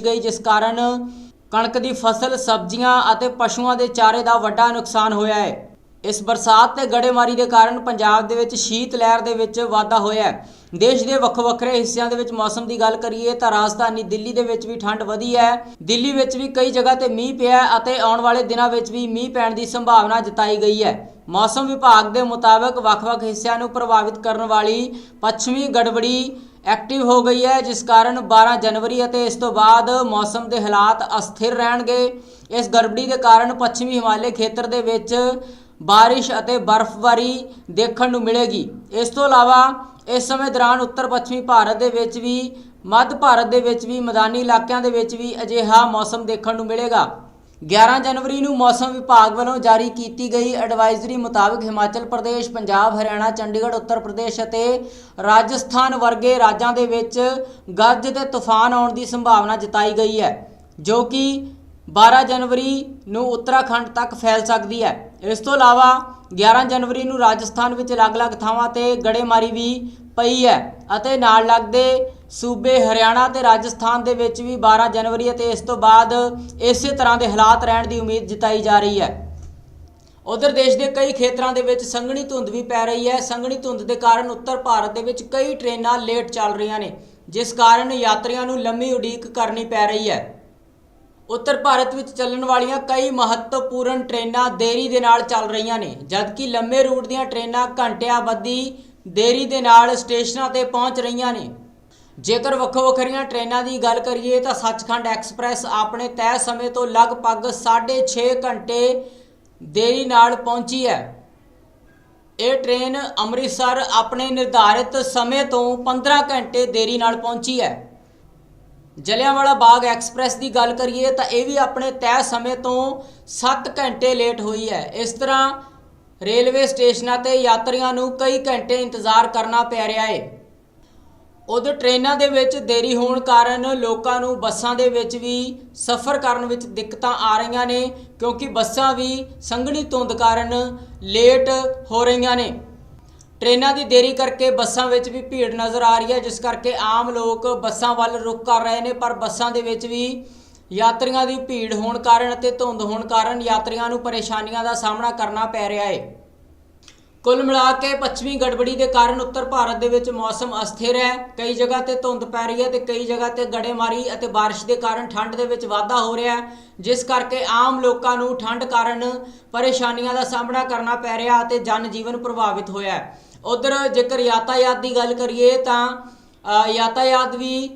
ਗਈ, ਜਿਸ ਕਾਰਨ ਕਣਕ ਦੀ ਫਸਲ, ਸਬਜ਼ੀਆਂ ਅਤੇ ਪਸ਼ੂਆਂ ਦੇ ਚਾਰੇ ਦਾ ਵੱਡਾ ਨੁਕਸਾਨ ਹੋਇਆ ਹੈ। ਇਸ ਬਰਸਾਤ ਤੇ ਗੜੇਮਾਰੀ ਦੇ ਕਾਰਨ ਪੰਜਾਬ ਦੇ ਵਿੱਚ ਸ਼ੀਤ ਲਹਿਰ ਦੇ ਵਿੱਚ ਵਾਧਾ ਹੋਇਆ ਹੈ। ਦੇਸ਼ ਦੇ ਵੱਖ ਵੱਖਰੇ ਹਿੱਸਿਆਂ ਦੇ ਵਿੱਚ ਮੌਸਮ ਦੀ ਗੱਲ ਕਰੀਏ ਤਾਂ ਰਾਜਧਾਨੀ ਦਿੱਲੀ ਦੇ ਵਿੱਚ ਵੀ ਠੰਡ ਵਧੀ ਹੈ। ਦਿੱਲੀ ਵਿੱਚ ਵੀ ਕਈ ਜਗ੍ਹਾ ਤੇ ਮੀਂਹ ਪਿਆ ਅਤੇ ਆਉਣ ਵਾਲੇ ਦਿਨਾਂ ਵਿੱਚ ਵੀ ਮੀਂਹ ਪੈਣ ਦੀ ਸੰਭਾਵਨਾ ਜਤਾਈ ਗਈ ਹੈ। ਮੌਸਮ ਵਿਭਾਗ ਦੇ ਮੁਤਾਬਕ ਵੱਖ-ਵੱਖ ਹਿੱਸਿਆਂ ਨੂੰ ਪ੍ਰਭਾਵਿਤ ਕਰਨ ਵਾਲੀ ਪੱਛਮੀ ਗੜਬੜੀ ਐਕਟਿਵ ਹੋ ਗਈ ਹੈ, ਜਿਸ ਕਾਰਨ 12 ਜਨਵਰੀ ਅਤੇ ਇਸ ਤੋਂ ਬਾਅਦ ਮੌਸਮ ਦੇ ਹਾਲਾਤ ਅਸਥਿਰ ਰਹਿਣਗੇ। ਇਸ ਗੜਬੜੀ ਦੇ ਕਾਰਨ ਪੱਛਮੀ ਹਿਮਾਲਯ ਖੇਤਰ ਦੇ ਵਿੱਚ ਬਾਰਿਸ਼ ਅਤੇ ਬਰਫ਼ਬਾਰੀ ਦੇਖਣ ਨੂੰ ਮਿਲੇਗੀ। ਇਸ ਤੋਂ ਇਲਾਵਾ ਇਸ ਸਮੇਂ ਦੌਰਾਨ ਉੱਤਰ ਪੱਛਮੀ ਭਾਰਤ ਦੇ ਵਿੱਚ ਵੀ, ਮੱਧ ਭਾਰਤ ਦੇ ਵਿੱਚ ਵੀ, ਮੈਦਾਨੀ ਇਲਾਕਿਆਂ ਦੇ ਵਿੱਚ ਵੀ ਅਜਿਹਾ ਮੌਸਮ ਦੇਖਣ ਨੂੰ ਮਿਲੇਗਾ। 11 ਜਨਵਰੀ ਨੂੰ ਮੌਸਮ ਵਿਭਾਗ ਵੱਲੋਂ ਜਾਰੀ ਕੀਤੀ ਗਈ ਐਡਵਾਈਜ਼ਰੀ ਮੁਤਾਬਕ ਹਿਮਾਚਲ ਪ੍ਰਦੇਸ਼, ਪੰਜਾਬ, ਹਰਿਆਣਾ, ਚੰਡੀਗੜ੍ਹ, ਉੱਤਰ ਪ੍ਰਦੇਸ਼ ਅਤੇ ਰਾਜਸਥਾਨ ਵਰਗੇ ਰਾਜਾਂ ਦੇ ਵਿੱਚ ਗੱਜ ਤੇ ਤੂਫਾਨ ਆਉਣ ਦੀ ਸੰਭਾਵਨਾ ਜਤਾਈ ਗਈ ਹੈ, ਜੋ ਕਿ 12 ਜਨਵਰੀ ਨੂੰ ਉੱਤਰਾਖੰਡ ਤੱਕ ਫੈਲ ਸਕਦੀ ਹੈ। ਇਸ ਤੋਂ ਇਲਾਵਾ 11 ਜਨਵਰੀ ਨੂੰ ਰਾਜਸਥਾਨ ਵਿੱਚ ਅਲੱਗ-ਅਲੱਗ ਥਾਵਾਂ ਤੇ ਗੜੇਮਾਰੀ ਵੀ ਪਈ ਹੈ ਅਤੇ ਨਾਲ ਲੱਗਦੇ ਸੂਬੇ ਹਰਿਆਣਾ ਤੇ ਰਾਜਸਥਾਨ ਦੇ ਵਿੱਚ ਵੀ 12 ਜਨਵਰੀ ਅਤੇ ਇਸ ਤੋਂ ਬਾਅਦ ਇਸੇ ਤਰ੍ਹਾਂ ਦੇ ਹਾਲਾਤ ਰਹਿਣ ਦੀ ਉਮੀਦ ਜਤਾਈ ਜਾ ਰਹੀ ਹੈ। ਉਧਰ ਦੇਸ਼ ਦੇ ਕਈ ਖੇਤਰਾਂ ਦੇ ਵਿੱਚ ਸੰਘਣੀ ਧੁੰਦ ਵੀ ਪੈ ਰਹੀ ਹੈ। ਸੰਘਣੀ ਧੁੰਦ ਦੇ ਕਾਰਨ ਉੱਤਰ ਭਾਰਤ ਦੇ ਵਿੱਚ ਕਈ ਟ੍ਰੇਨਾਂ ਲੇਟ ਚੱਲ ਰਹੀਆਂ ਨੇ, ਜਿਸ ਕਾਰਨ ਯਾਤਰੀਆਂ ਨੂੰ ਲੰਮੀ ਉਡੀਕ ਕਰਨੀ ਪੈ ਰਹੀ ਹੈ। ਉੱਤਰ ਭਾਰਤ ਵਿੱਚ ਚੱਲਣ ਵਾਲੀਆਂ ਕਈ ਮਹੱਤਵਪੂਰਨ ਟ੍ਰੇਨਾਂ ਦੇਰੀ ਦੇ ਨਾਲ ਚੱਲ ਰਹੀਆਂ ਨੇ, ਜਦਕਿ ਲੰਮੇ ਰੂਟ ਦੀਆਂ ਟ੍ਰੇਨਾਂ ਘੰਟਿਆਂ ਬੱਧੀ ਦੇਰੀ ਦੇ ਨਾਲ ਸਟੇਸ਼ਨਾਂ ਤੇ ਪਹੁੰਚ ਰਹੀਆਂ ਨੇ। ਜੇਕਰ ਵੱਖੋ ਵੱਖਰੀਆਂ ਟ੍ਰੇਨਾਂ ਦੀ ਗੱਲ ਕਰੀਏ ਤਾਂ ਸੱਚਖੰਡ ਐਕਸਪ੍ਰੈਸ ਆਪਣੇ ਤੈਅ ਸਮੇਂ ਤੋਂ ਲਗਭਗ 6.5 ਘੰਟੇ ਦੇਰੀ ਨਾਲ ਪਹੁੰਚੀ ਹੈ। ਇਹ ਟ੍ਰੇਨ ਅੰਮ੍ਰਿਤਸਰ ਆਪਣੇ ਨਿਰਧਾਰਿਤ ਸਮੇਂ ਤੋਂ 15 ਘੰਟੇ ਦੇਰੀ ਨਾਲ ਪਹੁੰਚੀ ਹੈ। ਜਲਿਆਂਵਾਲਾ ਬਾਗ ਐਕਸਪ੍ਰੈਸ ਦੀ ਗੱਲ ਕਰੀਏ ਤਾਂ ਇਹ ਵੀ ਆਪਣੇ ਤੈਅ ਸਮੇਂ ਤੋਂ 7 ਘੰਟੇ ਲੇਟ ਹੋਈ ਹੈ। ਇਸ ਤਰ੍ਹਾਂ ਰੇਲਵੇ ਸਟੇਸ਼ਨਾਂ ਤੇ ਯਾਤਰੀਆਂ ਨੂੰ ਕਈ ਘੰਟੇ ਇੰਤਜ਼ਾਰ ਕਰਨਾ ਪੈ ਰਿਹਾ ਹੈ। ਉਦੋਂ ਟ੍ਰੇਨਾਂ ਦੇ ਵਿੱਚ ਦੇਰੀ ਹੋਣ ਕਾਰਨ ਲੋਕਾਂ ਨੂੰ ਬੱਸਾਂ ਦੇ ਵਿੱਚ ਵੀ ਸਫ਼ਰ ਕਰਨ ਵਿੱਚ ਦਿੱਕਤਾਂ ਆ ਰਹੀਆਂ ਨੇ, ਕਿਉਂਕਿ ਬੱਸਾਂ ਵੀ ਸੰਘਣੀ ਧੁੰਦ ਕਾਰਨ ਲੇਟ ਹੋ ਰਹੀਆਂ ਨੇ। ਟ੍ਰੇਨਾਂ ਦੀ ਦੇਰੀ ਕਰਕੇ ਬੱਸਾਂ ਵਿੱਚ ਵੀ ਭੀੜ ਨਜ਼ਰ ਆ ਰਹੀ ਹੈ, ਜਿਸ ਕਰਕੇ ਆਮ ਲੋਕ ਬੱਸਾਂ ਵੱਲ ਰੁਖ ਕਰ ਰਹੇ ਨੇ, ਪਰ ਬੱਸਾਂ ਦੇ ਵਿੱਚ ਵੀ ਯਾਤਰੀਆਂ ਦੀ ਭੀੜ ਹੋਣ ਕਾਰਨ ਅਤੇ ਧੁੰਦ ਹੋਣ ਕਾਰਨ ਯਾਤਰੀਆਂ ਨੂੰ ਪਰੇਸ਼ਾਨੀਆਂ ਦਾ ਸਾਹਮਣਾ ਕਰਨਾ ਪੈ ਰਿਹਾ ਹੈ। ਕੁੱਲ ਮਿਲਾ ਕੇ ਪੱਛਮੀ ਗੜਬੜੀ ਦੇ ਕਾਰਨ ਉੱਤਰ ਭਾਰਤ ਦੇ ਵਿੱਚ ਮੌਸਮ ਅਸਥਿਰ ਹੈ। ਕਈ ਜਗ੍ਹਾ ਤੇ ਧੁੰਦ ਪੈ ਰਹੀ ਹੈ ਤੇ ਕਈ ਜਗ੍ਹਾ ਤੇ ਗੜੇਮਾਰੀ ਅਤੇ ਬਾਰਿਸ਼ ਦੇ ਕਾਰਨ ਠੰਡ ਦੇ ਵਿੱਚ ਵਾਧਾ ਹੋ ਰਿਹਾ ਹੈ। ਜਿਸ ਕਰਕੇ ਆਮ ਲੋਕਾਂ ਨੂੰ ਠੰਡ ਕਾਰਨ ਪਰੇਸ਼ਾਨੀਆਂ ਦਾ ਸਾਹਮਣਾ ਕਰਨਾ ਪੈ ਰਿਹਾ ਅਤੇ ਜਨ ਜੀਵਨ ਪ੍ਰਭਾਵਿਤ ਹੋਇਆ ਹੈ। ਉਧਰ ਜੇਕਰ ਯਾਤਾਯਾਤ ਦੀ ਗੱਲ ਕਰੀਏ ਤਾਂ ਅ, ਯਾਤਾਯਾਤ ਵੀ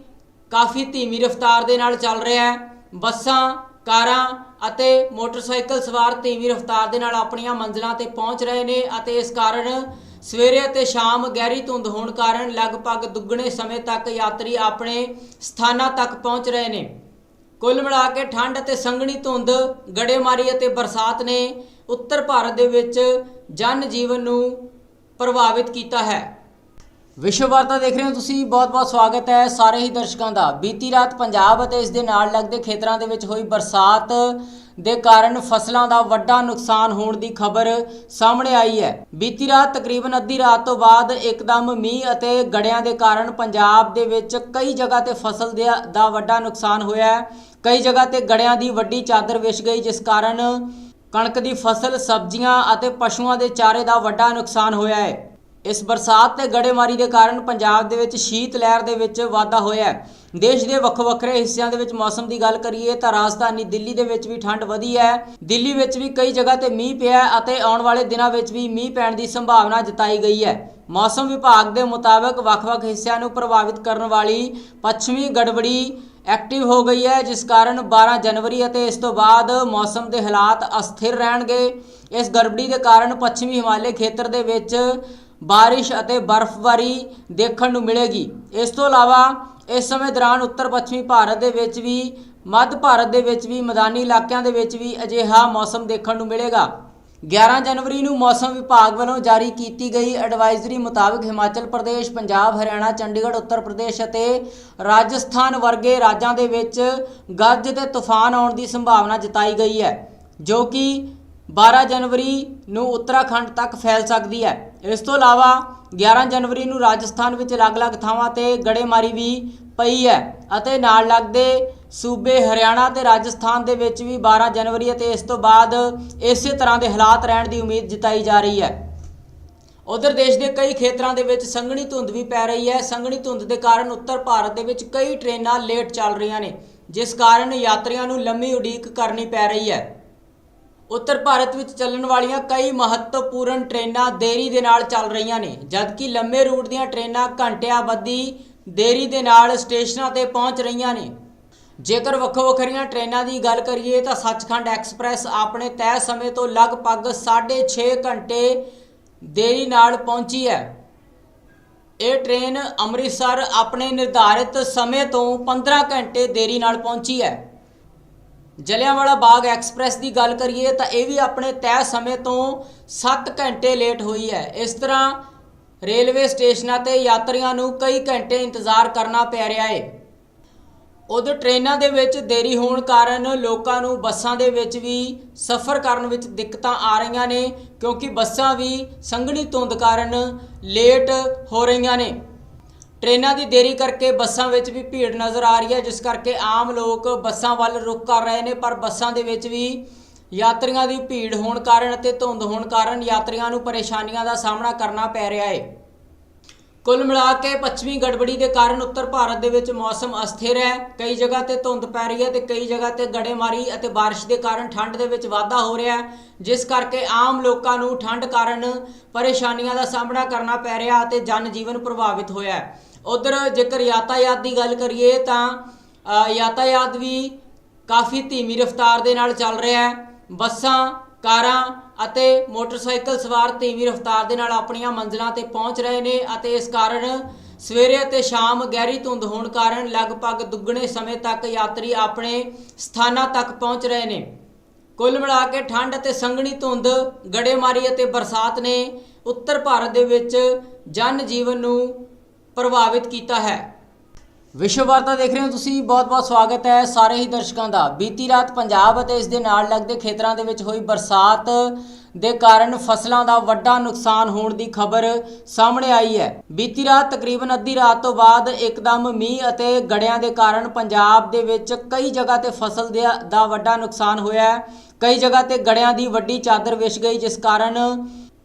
ਕਾਫੀ ਧੀਮੀ ਰਫ਼ਤਾਰ ਦੇ ਨਾਲ ਚੱਲ ਰਿਹਾ ਹੈ। ਬੱਸਾਂ ਕਾਰਾਂ ਅਤੇ ਮੋਟਰਸਾਈਕਲ ਸਵਾਰ ਧੀਮੀ ਰਫ਼ਤਾਰ ਦੇ ਨਾਲ ਆਪਣੀਆਂ ਮੰਜ਼ਿਲਾਂ ਤੇ ਪਹੁੰਚ ਰਹੇ ਨੇ ਅਤੇ ਇਸ ਕਾਰਨ ਸਵੇਰੇ ਅਤੇ ਸ਼ਾਮ ਗਹਿਰੀ ਧੁੰਦ ਹੋਣ ਕਾਰਨ ਲਗਭਗ ਦੁੱਗਣੇ ਸਮੇਂ ਤੱਕ ਯਾਤਰੀ ਆਪਣੇ ਸਥਾਨਾਂ ਤੱਕ ਪਹੁੰਚ ਰਹੇ ਨੇ। ਕੁੱਲ ਮਿਲਾ ਕੇ ਠੰਡ ਅਤੇ ਸੰਘਣੀ ਧੁੰਦ, ਗੜੇਮਾਰੀ ਅਤੇ ਬਰਸਾਤ ਨੇ ਉੱਤਰ ਭਾਰਤ ਦੇ ਵਿੱਚ ਜਨ ਜੀਵਨ ਨੂੰ ਪ੍ਰਭਾਵਿਤ ਕੀਤਾ ਹੈ। ਵਿਸ਼ਵ ਵਾਰਤਾ ਦੇਖ ਰਹੇ ਹੋ ਤੁਸੀਂ ਬਹੁਤ-ਬਹੁਤ ਸਵਾਗਤ ਹੈ ਸਾਰੇ ਹੀ ਦਰਸ਼ਕਾਂ ਦਾ। ਬੀਤੀ ਰਾਤ ਪੰਜਾਬ ਅਤੇ ਇਸ ਦੇ ਨਾਲ ਲੱਗਦੇ ਖੇਤਰਾਂ ਦੇ ਵਿੱਚ ਹੋਈ ਬਰਸਾਤ ਦੇ ਕਾਰਨ ਫਸਲਾਂ ਦਾ ਵੱਡਾ ਨੁਕਸਾਨ ਹੋਣ ਦੀ ਖਬਰ ਸਾਹਮਣੇ ਆਈ ਹੈ। ਬੀਤੀ ਰਾਤ ਤਕਰੀਬਨ ਅੱਧੀ ਰਾਤ ਤੋਂ ਬਾਅਦ ਇੱਕਦਮ ਮੀਂਹ ਅਤੇ ਗੜਿਆਂ ਦੇ ਕਾਰਨ ਪੰਜਾਬ ਦੇ ਵਿੱਚ ਕਈ ਜਗ੍ਹਾ ਤੇ ਫਸਲ ਦੇ- ਦਾ ਵੱਡਾ ਨੁਕਸਾਨ ਹੋਇਆ ਹੈ। ਕਈ ਜਗ੍ਹਾ ਤੇ ਗੜਿਆਂ ਦੀ ਵੱਡੀ ਚਾਦਰ ਵਿਛ ਗਈ, ਜਿਸ ਕਾਰਨ ਕਣਕ ਦੀ ਫਸਲ, ਸਬਜ਼ੀਆਂ ਅਤੇ ਪਸ਼ੂਆਂ ਦੇ ਚਾਰੇ ਦਾ ਵੱਡਾ ਨੁਕਸਾਨ ਹੋਇਆ ਹੈ। ਇਸ ਬਰਸਾਤ ਤੇ ਗੜੇਮਾਰੀ ਦੇ ਕਾਰਨ ਪੰਜਾਬ ਦੇ ਵਿੱਚ ਸ਼ੀਤ ਲਹਿਰ ਦੇ ਵਿੱਚ ਵਾਧਾ ਹੋਇਆ ਹੈ। ਦੇਸ਼ ਦੇ ਵੱਖ ਵੱਖਰੇ ਹਿੱਸਿਆਂ ਦੇ ਵਿੱਚ ਮੌਸਮ ਦੀ ਗੱਲ ਕਰੀਏ ਤਾਂ ਰਾਜਧਾਨੀ ਦਿੱਲੀ ਦੇ ਵਿੱਚ ਵੀ ਠੰਡ ਵਧੀ ਹੈ। ਦਿੱਲੀ ਵਿੱਚ ਵੀ ਕਈ ਜਗ੍ਹਾ ਤੇ ਮੀਂਹ ਪਿਆ ਅਤੇ ਆਉਣ ਵਾਲੇ ਦਿਨਾਂ ਵਿੱਚ ਵੀ ਮੀਂਹ ਪੈਣ ਦੀ ਸੰਭਾਵਨਾ ਜਤਾਈ ਗਈ ਹੈ। ਮੌਸਮ ਵਿਭਾਗ ਦੇ ਮੁਤਾਬਕ ਵੱਖ-ਵੱਖ ਹਿੱਸਿਆਂ ਨੂੰ ਪ੍ਰਭਾਵਿਤ ਕਰਨ ਵਾਲੀ ਪੱਛਮੀ ਗੜਬੜੀ ਐਕਟਿਵ ਹੋ ਗਈ ਹੈ, ਜਿਸ ਕਾਰਨ 12 ਜਨਵਰੀ ਅਤੇ ਇਸ ਤੋਂ ਬਾਅਦ ਮੌਸਮ ਦੇ ਹਾਲਾਤ ਅਸਥਿਰ ਰਹਿਣਗੇ। ਇਸ ਗੜਬੜੀ ਦੇ ਕਾਰਨ ਪੱਛਮੀ ਹਿਮਾਲਯ ਖੇਤਰ ਦੇ ਵਿੱਚ ਬਾਰਿਸ਼ ਅਤੇ ਬਰਫ਼ਬਾਰੀ ਦੇਖਣ ਨੂੰ ਮਿਲੇਗੀ। ਇਸ ਤੋਂ ਇਲਾਵਾ ਇਸ ਸਮੇਂ ਦੌਰਾਨ ਉੱਤਰ ਪੱਛਮੀ ਭਾਰਤ ਦੇ ਵਿੱਚ ਵੀ, ਮੱਧ ਭਾਰਤ ਦੇ ਵਿੱਚ ਵੀ, ਮੈਦਾਨੀ ਇਲਾਕਿਆਂ ਦੇ ਵਿੱਚ ਵੀ ਅਜਿਹਾ ਮੌਸਮ ਦੇਖਣ ਨੂੰ ਮਿਲੇਗਾ। 11 ਜਨਵਰੀ ਨੂੰ ਮੌਸਮ ਵਿਭਾਗ ਵੱਲੋਂ ਜਾਰੀ ਕੀਤੀ ਗਈ ਐਡਵਾਈਜ਼ਰੀ ਮੁਤਾਬਕ ਹਿਮਾਚਲ ਪ੍ਰਦੇਸ਼, ਪੰਜਾਬ, ਹਰਿਆਣਾ, ਚੰਡੀਗੜ੍ਹ, ਉੱਤਰ ਪ੍ਰਦੇਸ਼ ਅਤੇ ਰਾਜਸਥਾਨ ਵਰਗੇ ਰਾਜਾਂ ਦੇ ਵਿੱਚ ਗੱਜ ਤੇ ਤੂਫਾਨ ਆਉਣ ਦੀ ਸੰਭਾਵਨਾ ਜਤਾਈ ਗਈ ਹੈ, ਜੋ ਕਿ 12 ਜਨਵਰੀ ਨੂੰ ਉੱਤਰਾਖੰਡ ਤੱਕ ਫੈਲ ਸਕਦੀ ਹੈ। ਇਸ ਤੋਂ ਇਲਾਵਾ 11 ਜਨਵਰੀ ਨੂੰ ਰਾਜਸਥਾਨ ਵਿੱਚ ਅਲੱਗ-ਅਲੱਗ ਥਾਵਾਂ ਤੇ ਗੜੇਮਾਰੀ ਵੀ ਪਈ ਹੈ ਅਤੇ ਨਾਲ ਲੱਗਦੇ ਸੂਬੇ ਹਰਿਆਣਾ ਤੇ ਰਾਜਸਥਾਨ ਦੇ ਵਿੱਚ ਵੀ 12 ਜਨਵਰੀ ਅਤੇ ਇਸ ਤੋਂ ਬਾਅਦ ਇਸੇ ਤਰ੍ਹਾਂ ਦੇ ਹਾਲਾਤ ਰਹਿਣ ਦੀ ਉਮੀਦ ਜਤਾਈ ਜਾ ਰਹੀ ਹੈ। ਉਧਰ ਦੇਸ਼ ਦੇ ਕਈ ਖੇਤਰਾਂ ਦੇ ਵਿੱਚ ਸੰਘਣੀ ਧੁੰਦ ਵੀ ਪੈ ਰਹੀ ਹੈ। ਸੰਘਣੀ ਧੁੰਦ ਦੇ ਕਾਰਨ ਉੱਤਰ ਭਾਰਤ ਦੇ ਵਿੱਚ ਕਈ ਟ੍ਰੇਨਾਂ ਲੇਟ ਚੱਲ ਰਹੀਆਂ ਨੇ, ਜਿਸ ਕਾਰਨ ਯਾਤਰੀਆਂ ਨੂੰ ਲੰਮੀ ਉਡੀਕ ਕਰਨੀ ਪੈ ਰਹੀ ਹੈ। ਉੱਤਰ ਭਾਰਤ ਵਿੱਚ ਚੱਲਣ ਵਾਲੀਆਂ ਕਈ ਮਹੱਤਵਪੂਰਨ ਟ੍ਰੇਨਾਂ ਦੇਰੀ ਦੇ ਨਾਲ ਚੱਲ ਰਹੀਆਂ ਨੇ, ਜਦਕਿ ਲੰਮੇ ਰੂਟ ਦੀਆਂ ਟ੍ਰੇਨਾਂ ਘੰਟਿਆਂ ਬੱਧੀ ਦੇਰੀ ਦੇ ਨਾਲ ਸਟੇਸ਼ਨਾਂ ਤੇ ਪਹੁੰਚ ਰਹੀਆਂ ਨੇ। ਜੇਕਰ ਵੱਖੋ ਵੱਖਰੀਆਂ ਟ੍ਰੇਨਾਂ ਦੀ ਗੱਲ ਕਰੀਏ ਤਾਂ ਸੱਚਖੰਡ ਐਕਸਪ੍ਰੈਸ ਆਪਣੇ ਤੈਅ ਸਮੇਂ ਤੋਂ ਲਗਭਗ 6.5 ਘੰਟੇ ਦੇਰੀ ਨਾਲ ਪਹੁੰਚੀ ਹੈ। ਇਹ ਟ੍ਰੇਨ ਅੰਮ੍ਰਿਤਸਰ ਆਪਣੇ ਨਿਰਧਾਰਿਤ ਸਮੇਂ ਤੋਂ 15 ਘੰਟੇ ਦੇਰੀ ਨਾਲ ਪਹੁੰਚੀ ਹੈ। ਜਲਿਆਂਵਾਲਾ ਬਾਗ ਐਕਸਪ੍ਰੈਸ ਦੀ ਗੱਲ ਕਰੀਏ ਤਾਂ ਇਹ ਵੀ ਆਪਣੇ ਤੈਅ ਸਮੇਂ ਤੋਂ 7 ਘੰਟੇ ਲੇਟ ਹੋਈ ਹੈ। ਇਸ ਤਰ੍ਹਾਂ ਰੇਲਵੇ ਸਟੇਸ਼ਨਾਂ ਤੇ ਯਾਤਰੀਆਂ ਨੂੰ ਕਈ ਘੰਟੇ ਇੰਤਜ਼ਾਰ ਕਰਨਾ ਪੈ ਰਿਹਾ ਹੈ। ਉਧਰ ਟ੍ਰੇਨਾਂ ਦੇ ਵਿੱਚ ਦੇਰੀ ਹੋਣ ਕਾਰਨ ਲੋਕਾਂ ਨੂੰ ਬੱਸਾਂ ਦੇ ਵਿੱਚ ਵੀ ਸਫ਼ਰ ਕਰਨ ਵਿੱਚ ਦਿੱਕਤਾਂ ਆ ਰਹੀਆਂ ਨੇ ਕਿਉਂਕਿ ਬੱਸਾਂ ਵੀ ਸੰਘਣੀ ਧੁੰਦ ਕਾਰਨ ਲੇਟ ਹੋ ਰਹੀਆਂ ਨੇ। ਟ੍ਰੇਨਾਂ ਦੀ ਦੇਰੀ ਕਰਕੇ ਬੱਸਾਂ ਵਿੱਚ ਵੀ ਭੀੜ ਨਜ਼ਰ ਆ ਰਹੀ ਹੈ, ਜਿਸ ਕਰਕੇ ਆਮ ਲੋਕ ਬੱਸਾਂ ਵੱਲ ਰੁਖ ਕਰ ਰਹੇ ਨੇ, ਪਰ ਬੱਸਾਂ ਦੇ ਵਿੱਚ ਵੀ ਯਾਤਰੀਆਂ ਦੀ ਭੀੜ ਹੋਣ ਕਾਰਨ ਅਤੇ ਧੁੰਦ ਹੋਣ ਕਾਰਨ ਯਾਤਰੀਆਂ ਨੂੰ ਪਰੇਸ਼ਾਨੀਆਂ ਦਾ ਸਾਹਮਣਾ ਕਰਨਾ ਪੈ ਰਿਹਾ ਹੈ। ਕੁੱਲ ਮਿਲਾ ਕੇ ਪੱਛਮੀ ਗੜਬੜੀ ਦੇ ਕਾਰਨ ਉੱਤਰ ਭਾਰਤ ਦੇ ਵਿੱਚ ਮੌਸਮ ਅਸਥਿਰ ਹੈ। ਕਈ ਜਗ੍ਹਾ ਤੇ ਧੁੰਦ ਪੈ ਰਹੀ ਹੈ ਤੇ ਕਈ ਜਗ੍ਹਾ ਤੇ ਗੜੇਮਾਰੀ ਅਤੇ ਬਾਰਿਸ਼ ਦੇ ਕਾਰਨ ਠੰਡ ਦੇ ਵਿੱਚ ਵਾਧਾ ਹੋ ਰਿਹਾ ਹੈ, ਜਿਸ ਕਰਕੇ ਆਮ ਲੋਕਾਂ ਨੂੰ ਠੰਡ ਕਾਰਨ ਪਰੇਸ਼ਾਨੀਆਂ ਦਾ ਸਾਹਮਣਾ ਕਰਨਾ ਪੈ ਰਿਹਾ ਅਤੇ ਜਨ ਜੀਵਨ ਪ੍ਰਭਾਵਿਤ ਹੋਇਆ ਹੈ। ਉਧਰ ਜੇਕਰ ਯਾਤਾਯਾਤ ਦੀ ਗੱਲ ਕਰੀਏ ਤਾਂ ਅ, ਯਾਤਾਯਾਤ ਵੀ ਕਾਫੀ ਧੀਮੀ ਰਫ਼ਤਾਰ ਦੇ ਨਾਲ ਚੱਲ ਰਿਹਾ ਹੈ। ਬੱਸਾਂ ਕਾਰਾਂ ਅਤੇ ਮੋਟਰਸਾਈਕਲ ਸਵਾਰ ਧੀਮੀ ਰਫ਼ਤਾਰ ਦੇ ਨਾਲ ਆਪਣੀਆਂ ਮੰਜ਼ਿਲਾਂ ਤੇ ਪਹੁੰਚ ਰਹੇ ਨੇ ਅਤੇ ਇਸ ਕਾਰਨ ਸਵੇਰੇ ਅਤੇ ਸ਼ਾਮ ਗਹਿਰੀ ਧੁੰਦ ਹੋਣ ਕਾਰਨ ਲਗਭਗ ਦੁੱਗਣੇ ਸਮੇਂ ਤੱਕ ਯਾਤਰੀ ਆਪਣੇ ਸਥਾਨਾਂ ਤੱਕ ਪਹੁੰਚ ਰਹੇ ਨੇ। ਕੁੱਲ ਮਿਲਾ ਕੇ ਠੰਡ ਅਤੇ ਸੰਘਣੀ ਧੁੰਦ ਗੜੇਮਾਰੀ ਅਤੇ ਬਰਸਾਤ ਨੇ ਉੱਤਰ ਭਾਰਤ ਦੇ ਵਿੱਚ ਜਨ ਜੀਵਨ ਨੂੰ ਪ੍ਰਭਾਵਿਤ ਕੀਤਾ ਹੈ। ਵਿਸ਼ਵ ਵਾਰਤਾ ਦੇਖ ਰਹੇ ਹੋ ਤੁਸੀਂ ਬਹੁਤ-ਬਹੁਤ ਸਵਾਗਤ ਹੈ ਸਾਰੇ ਹੀ ਦਰਸ਼ਕਾਂ ਦਾ। ਬੀਤੀ ਰਾਤ ਪੰਜਾਬ ਅਤੇ ਇਸ ਦੇ ਨਾਲ ਲੱਗਦੇ ਖੇਤਰਾਂ ਦੇ ਵਿੱਚ ਹੋਈ ਬਰਸਾਤ ਦੇ ਕਾਰਨ ਫਸਲਾਂ ਦਾ ਵੱਡਾ ਨੁਕਸਾਨ ਹੋਣ ਦੀ ਖਬਰ ਸਾਹਮਣੇ ਆਈ ਹੈ। ਬੀਤੀ ਰਾਤ ਤਕਰੀਬਨ ਅੱਧੀ ਰਾਤ ਤੋਂ ਬਾਅਦ ਇੱਕਦਮ ਮੀਂਹ ਅਤੇ ਗੜਿਆਂ ਦੇ ਕਾਰਨ ਪੰਜਾਬ ਦੇ ਵਿੱਚ ਕਈ ਜਗ੍ਹਾ ਤੇ ਫਸਲ ਦੇ ਦਾ ਵੱਡਾ ਨੁਕਸਾਨ ਹੋਇਆ ਹੈ। ਕਈ ਜਗ੍ਹਾ ਤੇ ਗੜਿਆਂ ਦੀ ਵੱਡੀ ਚਾਦਰ ਵਿਛ ਗਈ, ਜਿਸ ਕਾਰਨ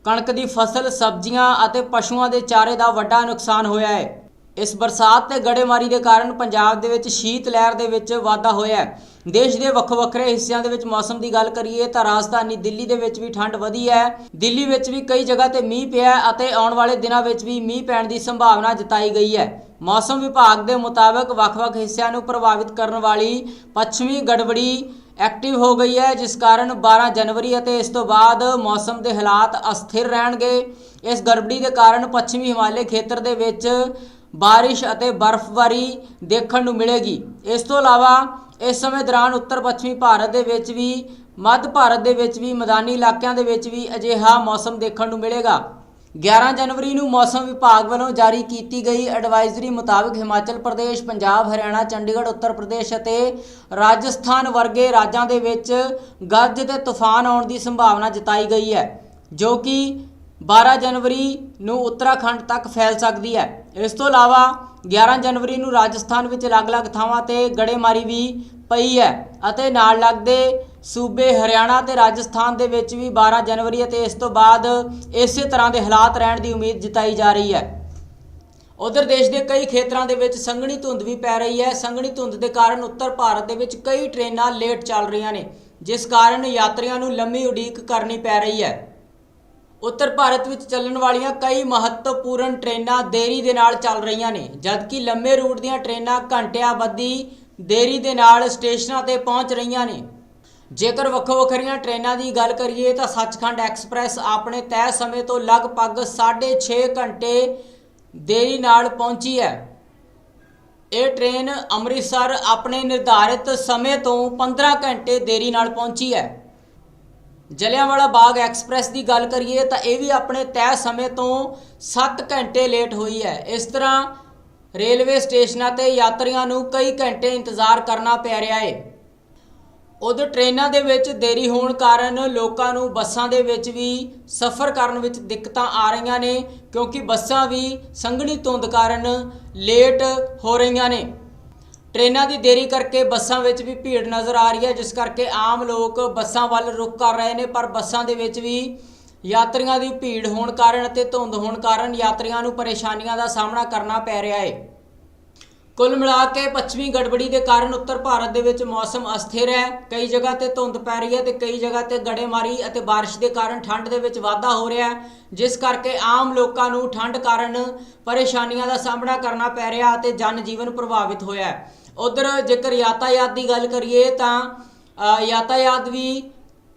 ਕਣਕ ਦੀ ਫਸਲ, ਸਬਜ਼ੀਆਂ ਅਤੇ ਪਸ਼ੂਆਂ ਦੇ ਚਾਰੇ ਦਾ ਵੱਡਾ ਨੁਕਸਾਨ ਹੋਇਆ ਹੈ। ਇਸ ਬਰਸਾਤ ਤੇ ਗੜੇਮਾਰੀ ਦੇ ਕਾਰਨ ਪੰਜਾਬ ਦੇ ਵਿੱਚ ਸ਼ੀਤ ਲਹਿਰ ਦੇ ਵਿੱਚ ਵਾਧਾ ਹੋਇਆ ਹੈ। ਦੇਸ਼ ਦੇ ਵੱਖ ਵੱਖਰੇ ਹਿੱਸਿਆਂ ਦੇ ਵਿੱਚ ਮੌਸਮ ਦੀ ਗੱਲ ਕਰੀਏ ਤਾਂ ਰਾਜਧਾਨੀ ਦਿੱਲੀ ਦੇ ਵਿੱਚ ਵੀ ਠੰਡ ਵਧੀ ਹੈ। ਦਿੱਲੀ ਵਿੱਚ ਵੀ ਕਈ ਜਗ੍ਹਾ ਤੇ ਮੀਂਹ ਪਿਆ ਅਤੇ ਆਉਣ ਵਾਲੇ ਦਿਨਾਂ ਵਿੱਚ ਵੀ ਮੀਂਹ ਪੈਣ ਦੀ ਸੰਭਾਵਨਾ ਜਤਾਈ ਗਈ ਹੈ। ਮੌਸਮ ਵਿਭਾਗ ਦੇ ਮੁਤਾਬਕ ਵੱਖ-ਵੱਖ ਹਿੱਸਿਆਂ ਨੂੰ ਪ੍ਰਭਾਵਿਤ ਕਰਨ ਵਾਲੀ ਪੱਛਮੀ ਗੜਬੜੀ ਐਕਟਿਵ ਹੋ ਗਈ ਹੈ, ਜਿਸ ਕਾਰਨ 12 ਜਨਵਰੀ ਅਤੇ ਇਸ ਤੋਂ ਬਾਅਦ ਮੌਸਮ ਦੇ ਹਾਲਾਤ ਅਸਥਿਰ ਰਹਿਣਗੇ। ਇਸ ਗੜਬੜੀ ਦੇ ਕਾਰਨ ਪੱਛਮੀ ਹਿਮਾਲਯ ਖੇਤਰ ਦੇ ਵਿੱਚ ਬਾਰਿਸ਼ ਅਤੇ ਬਰਫ਼ਬਾਰੀ ਦੇਖਣ ਨੂੰ ਮਿਲੇਗੀ। ਇਸ ਤੋਂ ਇਲਾਵਾ ਇਸ ਸਮੇਂ ਦੌਰਾਨ ਉੱਤਰ ਪੱਛਮੀ ਭਾਰਤ ਦੇ ਵਿੱਚ ਵੀ, ਮੱਧ ਭਾਰਤ ਦੇ ਵਿੱਚ ਵੀ, ਮੈਦਾਨੀ ਇਲਾਕਿਆਂ ਦੇ ਵਿੱਚ ਵੀ ਅਜਿਹਾ ਮੌਸਮ ਦੇਖਣ ਨੂੰ ਮਿਲੇਗਾ। 11 ਜਨਵਰੀ ਨੂੰ ਮੌਸਮ ਵਿਭਾਗ ਵੱਲੋਂ ਜਾਰੀ ਕੀਤੀ ਗਈ ਐਡਵਾਈਜ਼ਰੀ ਮੁਤਾਬਕ ਹਿਮਾਚਲ ਪ੍ਰਦੇਸ਼, ਪੰਜਾਬ, ਹਰਿਆਣਾ, ਚੰਡੀਗੜ੍ਹ, ਉੱਤਰ ਪ੍ਰਦੇਸ਼ ਅਤੇ ਰਾਜਸਥਾਨ ਵਰਗੇ ਰਾਜਾਂ ਦੇ ਵਿੱਚ ਗੱਜ ਤੇ ਤੂਫਾਨ ਆਉਣ ਦੀ ਸੰਭਾਵਨਾ ਜਤਾਈ ਗਈ ਹੈ, ਜੋ ਕਿ 12 ਜਨਵਰੀ ਨੂੰ ਉੱਤਰਾਖੰਡ ਤੱਕ ਫੈਲ ਸਕਦੀ ਹੈ। ਇਸ ਤੋਂ ਇਲਾਵਾ 11 ਜਨਵਰੀ ਨੂੰ ਰਾਜਸਥਾਨ ਵਿੱਚ ਅਲੱਗ-ਅਲੱਗ ਥਾਵਾਂ ਤੇ ਗੜੇਮਾਰੀ ਵੀ ਪਈ ਹੈ ਅਤੇ ਨਾਲ ਲੱਗਦੇ ਸੂਬੇ ਹਰਿਆਣਾ ਤੇ ਰਾਜਸਥਾਨ ਦੇ ਵਿੱਚ ਵੀ 12 ਜਨਵਰੀ ਅਤੇ ਇਸ ਤੋਂ ਬਾਅਦ ਇਸੇ ਤਰ੍ਹਾਂ ਦੇ ਹਾਲਾਤ ਰਹਿਣ ਦੀ ਉਮੀਦ ਜਤਾਈ ਜਾ ਰਹੀ ਹੈ। ਉਧਰ ਦੇਸ਼ ਦੇ ਕਈ ਖੇਤਰਾਂ ਦੇ ਵਿੱਚ ਸੰਘਣੀ ਧੁੰਦ ਵੀ ਪੈ ਰਹੀ ਹੈ। ਸੰਘਣੀ ਧੁੰਦ ਦੇ ਕਾਰਨ ਉੱਤਰ ਭਾਰਤ ਦੇ ਵਿੱਚ ਕਈ ਟ੍ਰੇਨਾਂ ਲੇਟ ਚੱਲ ਰਹੀਆਂ ਨੇ, ਜਿਸ ਕਾਰਨ ਯਾਤਰੀਆਂ ਨੂੰ ਲੰਮੀ ਉਡੀਕ ਕਰਨੀ ਪੈ ਰਹੀ ਹੈ। ਉੱਤਰ ਭਾਰਤ ਵਿੱਚ ਚੱਲਣ ਵਾਲੀਆਂ ਕਈ ਮਹੱਤਵਪੂਰਨ ਟ੍ਰੇਨਾਂ ਦੇਰੀ ਦੇ ਨਾਲ ਚੱਲ ਰਹੀਆਂ ਨੇ, ਜਦਕਿ ਲੰਮੇ ਰੂਟ ਦੀਆਂ ਟ੍ਰੇਨਾਂ ਘੰਟਿਆਂ ਬੱਧੀ ਦੇਰੀ ਦੇ ਨਾਲ ਸਟੇਸ਼ਨਾਂ ਤੇ ਪਹੁੰਚ ਰਹੀਆਂ ਨੇ। ਜੇਕਰ ਵੱਖੋ ਵੱਖਰੀਆਂ ਟ੍ਰੇਨਾਂ ਦੀ ਗੱਲ ਕਰੀਏ ਤਾਂ ਸੱਚਖੰਡ ਐਕਸਪ੍ਰੈਸ ਆਪਣੇ ਤੈਅ ਸਮੇਂ ਤੋਂ ਲਗਭਗ 6.5 ਘੰਟੇ ਦੇਰੀ ਨਾਲ ਪਹੁੰਚੀ ਹੈ। ਇਹ ਟ੍ਰੇਨ ਅੰਮ੍ਰਿਤਸਰ ਆਪਣੇ ਨਿਰਧਾਰਿਤ ਸਮੇਂ ਤੋਂ 15 ਘੰਟੇ ਦੇਰੀ ਨਾਲ ਪਹੁੰਚੀ ਹੈ। ਜਲਿਆਂਵਾਲਾ ਬਾਗ ਐਕਸਪ੍ਰੈਸ ਦੀ ਗੱਲ ਕਰੀਏ ਤਾਂ ਇਹ ਵੀ ਆਪਣੇ ਤੈਅ ਸਮੇਂ ਤੋਂ 7 ਘੰਟੇ ਲੇਟ ਹੋਈ ਹੈ। ਇਸ ਤਰ੍ਹਾਂ ਰੇਲਵੇ ਸਟੇਸ਼ਨਾਂ ਤੇ ਯਾਤਰੀਆਂ ਨੂੰ ਕਈ ਘੰਟੇ ਇੰਤਜ਼ਾਰ ਕਰਨਾ ਪੈ ਰਿਹਾ ਹੈ। ਉਧਰ ਟ੍ਰੇਨਾਂ ਦੇ ਵਿੱਚ ਦੇਰੀ ਹੋਣ ਕਾਰਨ ਲੋਕਾਂ ਨੂੰ ਬੱਸਾਂ ਦੇ ਵਿੱਚ ਵੀ ਸਫ਼ਰ ਕਰਨ ਵਿੱਚ ਦਿੱਕਤਾਂ ਆ ਰਹੀਆਂ ਨੇ, ਕਿਉਂਕਿ ਬੱਸਾਂ ਵੀ ਸੰਘਣੀ ਧੁੰਦ ਕਾਰਨ ਲੇਟ ਹੋ ਰਹੀਆਂ ਨੇ। ਟ੍ਰੇਨਾਂ ਦੀ ਦੇਰੀ ਕਰਕੇ ਬੱਸਾਂ ਵਿੱਚ ਵੀ ਭੀੜ ਨਜ਼ਰ ਆ ਰਹੀ ਹੈ, ਜਿਸ ਕਰਕੇ ਆਮ ਲੋਕ ਬੱਸਾਂ ਵੱਲ ਰੁਖ ਕਰ ਰਹੇ ਨੇ, ਪਰ ਬੱਸਾਂ ਦੇ ਵਿੱਚ ਵੀ ਯਾਤਰੀਆਂ ਦੀ ਭੀੜ ਹੋਣ ਕਾਰਨ ਅਤੇ ਧੁੰਦ ਹੋਣ ਕਾਰਨ ਯਾਤਰੀਆਂ ਨੂੰ ਪਰੇਸ਼ਾਨੀਆਂ ਦਾ ਸਾਹਮਣਾ ਕਰਨਾ ਪੈ ਰਿਹਾ ਹੈ। ਕੁੱਲ ਮਿਲਾ ਕੇ ਪੱਛਮੀ ਗੜਬੜੀ ਦੇ ਕਾਰਨ ਉੱਤਰ ਭਾਰਤ ਦੇ ਵਿੱਚ ਮੌਸਮ ਅਸਥਿਰ ਹੈ। ਕਈ ਜਗ੍ਹਾ ਤੇ ਧੁੰਦ ਪੈ ਰਹੀ ਹੈ ਤੇ ਕਈ ਜਗ੍ਹਾ ਤੇ ਗੜੇਮਾਰੀ ਅਤੇ ਬਾਰਿਸ਼ ਦੇ ਕਾਰਨ ਠੰਡ ਦੇ ਵਿੱਚ ਵਾਧਾ ਹੋ ਰਿਹਾ ਹੈ ਜਿਸ ਕਰਕੇ ਆਮ ਲੋਕਾਂ ਨੂੰ ਠੰਡ ਕਾਰਨ ਪਰੇਸ਼ਾਨੀਆਂ ਦਾ ਸਾਹਮਣਾ ਕਰਨਾ ਪੈ ਰਿਹਾ ਅਤੇ ਜਨ ਜੀਵਨ ਪ੍ਰਭਾਵਿਤ ਹੋਇਆ ਹੈ। ਉਧਰ ਜੇਕਰ ਯਾਤਾਯਾਤ ਦੀ ਗੱਲ ਕਰੀਏ ਤਾਂ ਅ, ਯਾਤਾਯਾਤ ਵੀ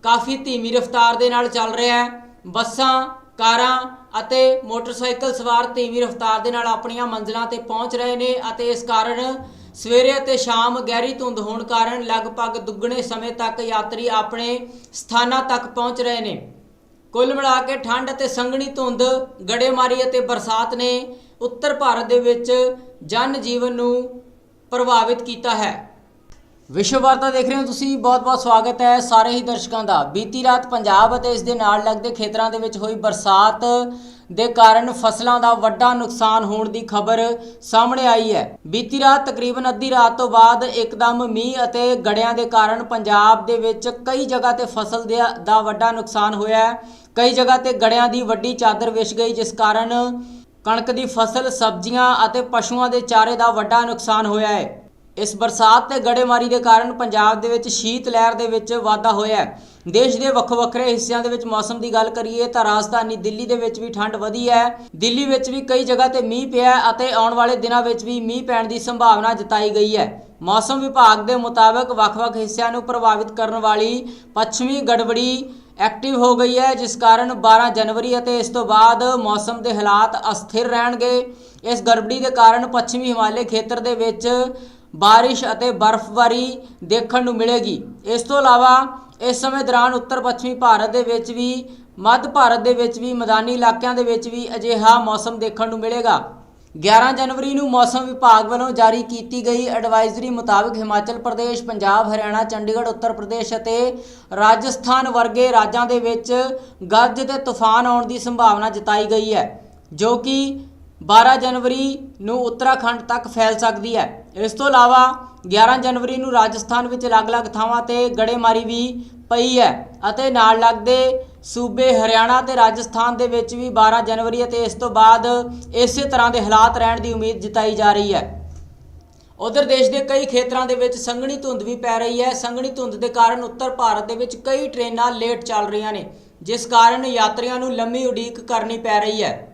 ਕਾਫੀ ਧੀਮੀ ਰਫ਼ਤਾਰ ਦੇ ਨਾਲ ਚੱਲ ਰਿਹਾ ਹੈ। ਬੱਸਾਂ ਕਾਰਾਂ ਅਤੇ ਮੋਟਰਸਾਈਕਲ ਸਵਾਰ ਧੀਮੀ ਰਫ਼ਤਾਰ ਦੇ ਨਾਲ ਆਪਣੀਆਂ ਮੰਜ਼ਿਲਾਂ ਤੇ ਪਹੁੰਚ ਰਹੇ ਨੇ ਅਤੇ ਇਸ ਕਾਰਨ ਸਵੇਰੇ ਅਤੇ ਸ਼ਾਮ ਗਹਿਰੀ ਧੁੰਦ ਹੋਣ ਕਾਰਨ ਲਗਭਗ ਦੁੱਗਣੇ ਸਮੇਂ ਤੱਕ ਯਾਤਰੀ ਆਪਣੇ ਸਥਾਨਾਂ ਤੱਕ ਪਹੁੰਚ ਰਹੇ ਨੇ। ਕੁੱਲ ਮਿਲਾ ਕੇ ਠੰਡ ਅਤੇ ਸੰਘਣੀ ਧੁੰਦ, ਗੜੇਮਾਰੀ ਅਤੇ ਬਰਸਾਤ ਨੇ ਉੱਤਰ ਭਾਰਤ ਦੇ ਵਿੱਚ ਜਨ ਜੀਵਨ ਨੂੰ ਪ੍ਰਭਾਵਿਤ ਕੀਤਾ ਹੈ। ਵਿਸ਼ਵ ਵਾਰਤਾ ਦੇਖ ਰਹੇ ਹੋ ਤੁਸੀਂ ਬਹੁਤ-ਬਹੁਤ ਸਵਾਗਤ ਹੈ ਸਾਰੇ ਹੀ ਦਰਸ਼ਕਾਂ ਦਾ। ਬੀਤੀ ਰਾਤ ਪੰਜਾਬ ਅਤੇ ਇਸ ਦੇ ਨਾਲ ਲੱਗਦੇ ਖੇਤਰਾਂ ਦੇ ਵਿੱਚ ਹੋਈ ਬਰਸਾਤ ਦੇ ਕਾਰਨ ਫਸਲਾਂ ਦਾ ਵੱਡਾ ਨੁਕਸਾਨ ਹੋਣ ਦੀ ਖਬਰ ਸਾਹਮਣੇ ਆਈ ਹੈ। ਬੀਤੀ ਰਾਤ ਤਕਰੀਬਨ ਅੱਧੀ ਰਾਤ ਤੋਂ ਬਾਅਦ ਇੱਕਦਮ ਮੀਂਹ ਅਤੇ ਗੜਿਆਂ ਦੇ ਕਾਰਨ ਪੰਜਾਬ ਦੇ ਵਿੱਚ ਕਈ ਜਗ੍ਹਾ ਤੇ ਫਸਲ ਦੇ- ਦਾ ਵੱਡਾ ਨੁਕਸਾਨ ਹੋਇਆ ਹੈ। ਕਈ ਜਗ੍ਹਾ ਤੇ ਗੜਿਆਂ ਦੀ ਵੱਡੀ ਚਾਦਰ ਵਿਛ ਗਈ, ਜਿਸ ਕਾਰਨ ਕਣਕ ਦੀ ਫਸਲ, ਸਬਜ਼ੀਆਂ ਅਤੇ ਪਸ਼ੂਆਂ ਦੇ ਚਾਰੇ ਦਾ ਵੱਡਾ ਨੁਕਸਾਨ ਹੋਇਆ ਹੈ। ਇਸ ਬਰਸਾਤ ਤੇ ਗੜੇਮਾਰੀ ਦੇ ਕਾਰਨ ਪੰਜਾਬ ਦੇ ਵਿੱਚ ਸ਼ੀਤ ਲਹਿਰ ਦੇ ਵਿੱਚ ਵਾਧਾ ਹੋਇਆ ਹੈ। ਦੇਸ਼ ਦੇ ਵੱਖ ਵੱਖਰੇ ਹਿੱਸਿਆਂ ਦੇ ਵਿੱਚ ਮੌਸਮ ਦੀ ਗੱਲ ਕਰੀਏ ਤਾਂ ਰਾਜਧਾਨੀ ਦਿੱਲੀ ਦੇ ਵਿੱਚ ਵੀ ਠੰਡ ਵਧੀ ਹੈ। ਦਿੱਲੀ ਵਿੱਚ ਵੀ ਕਈ ਜਗ੍ਹਾ ਤੇ ਮੀਂਹ ਪਿਆ ਅਤੇ ਆਉਣ ਵਾਲੇ ਦਿਨਾਂ ਵਿੱਚ ਵੀ ਮੀਂਹ ਪੈਣ ਦੀ ਸੰਭਾਵਨਾ ਜਤਾਈ ਗਈ ਹੈ। ਮੌਸਮ ਵਿਭਾਗ ਦੇ ਮੁਤਾਬਕ ਵੱਖ-ਵੱਖ ਹਿੱਸਿਆਂ ਨੂੰ ਪ੍ਰਭਾਵਿਤ ਕਰਨ ਵਾਲੀ ਪੱਛਮੀ ਗੜਬੜੀ ਐਕਟਿਵ ਹੋ ਗਈ ਹੈ, ਜਿਸ ਕਾਰਨ 12 ਜਨਵਰੀ ਅਤੇ ਇਸ ਤੋਂ ਬਾਅਦ ਮੌਸਮ ਦੇ ਹਾਲਾਤ ਅਸਥਿਰ ਰਹਿਣਗੇ। ਇਸ ਗੜਬੜੀ ਦੇ ਕਾਰਨ ਪੱਛਮੀ ਹਿਮਾਲਯ ਖੇਤਰ ਦੇ ਵਿੱਚ ਬਾਰਿਸ਼ ਅਤੇ ਬਰਫ਼ਬਾਰੀ ਦੇਖਣ ਨੂੰ ਮਿਲੇਗੀ। ਇਸ ਤੋਂ ਇਲਾਵਾ ਇਸ ਸਮੇਂ ਦੌਰਾਨ ਉੱਤਰ ਪੱਛਮੀ ਭਾਰਤ ਦੇ ਵਿੱਚ ਵੀ, ਮੱਧ ਭਾਰਤ ਦੇ ਵਿੱਚ ਵੀ, ਮੈਦਾਨੀ ਇਲਾਕਿਆਂ ਦੇ ਵਿੱਚ ਵੀ ਅਜਿਹਾ ਮੌਸਮ ਦੇਖਣ ਨੂੰ ਮਿਲੇਗਾ। 11 ਜਨਵਰੀ ਨੂੰ ਮੌਸਮ ਵਿਭਾਗ ਵੱਲੋਂ ਜਾਰੀ ਕੀਤੀ ਗਈ ਐਡਵਾਈਜ਼ਰੀ ਮੁਤਾਬਕ ਹਿਮਾਚਲ ਪ੍ਰਦੇਸ਼, ਪੰਜਾਬ, ਹਰਿਆਣਾ, ਚੰਡੀਗੜ੍ਹ, ਉੱਤਰ ਪ੍ਰਦੇਸ਼ ਅਤੇ ਰਾਜਸਥਾਨ ਵਰਗੇ ਰਾਜਾਂ ਦੇ ਵਿੱਚ ਗੱਜ ਤੇ ਤੂਫਾਨ ਆਉਣ ਦੀ ਸੰਭਾਵਨਾ ਜਤਾਈ ਗਈ ਹੈ, ਜੋ ਕਿ 12 ਜਨਵਰੀ ਨੂੰ ਉੱਤਰਾਖੰਡ ਤੱਕ ਫੈਲ ਸਕਦੀ ਹੈ। ਇਸ ਤੋਂ ਇਲਾਵਾ 11 ਜਨਵਰੀ ਨੂੰ ਰਾਜਸਥਾਨ ਵਿੱਚ ਅਲੱਗ-ਅਲੱਗ ਥਾਵਾਂ ਤੇ ਗੜੇਮਾਰੀ ਵੀ ਪਈ ਹੈ ਅਤੇ ਨਾਲ ਲੱਗਦੇ ਸੂਬੇ ਹਰਿਆਣਾ ਤੇ ਰਾਜਸਥਾਨ ਦੇ ਵਿੱਚ ਵੀ 12 ਜਨਵਰੀ ਅਤੇ ਇਸ ਤੋਂ ਬਾਅਦ ਇਸੇ ਤਰ੍ਹਾਂ ਦੇ ਹਾਲਾਤ ਰਹਿਣ ਦੀ ਉਮੀਦ ਜਤਾਈ ਜਾ ਰਹੀ ਹੈ। ਉਧਰ ਦੇਸ਼ ਦੇ ਕਈ ਖੇਤਰਾਂ ਦੇ ਵਿੱਚ ਸੰਘਣੀ ਧੁੰਦ ਵੀ ਪੈ ਰਹੀ ਹੈ। ਸੰਘਣੀ ਧੁੰਦ ਦੇ ਕਾਰਨ ਉੱਤਰ ਭਾਰਤ ਦੇ ਵਿੱਚ ਕਈ ਟ੍ਰੇਨਾਂ ਲੇਟ ਚੱਲ ਰਹੀਆਂ ਨੇ, ਜਿਸ ਕਾਰਨ ਯਾਤਰੀਆਂ ਨੂੰ ਲੰਮੀ ਉਡੀਕ ਕਰਨੀ ਪੈ ਰਹੀ ਹੈ।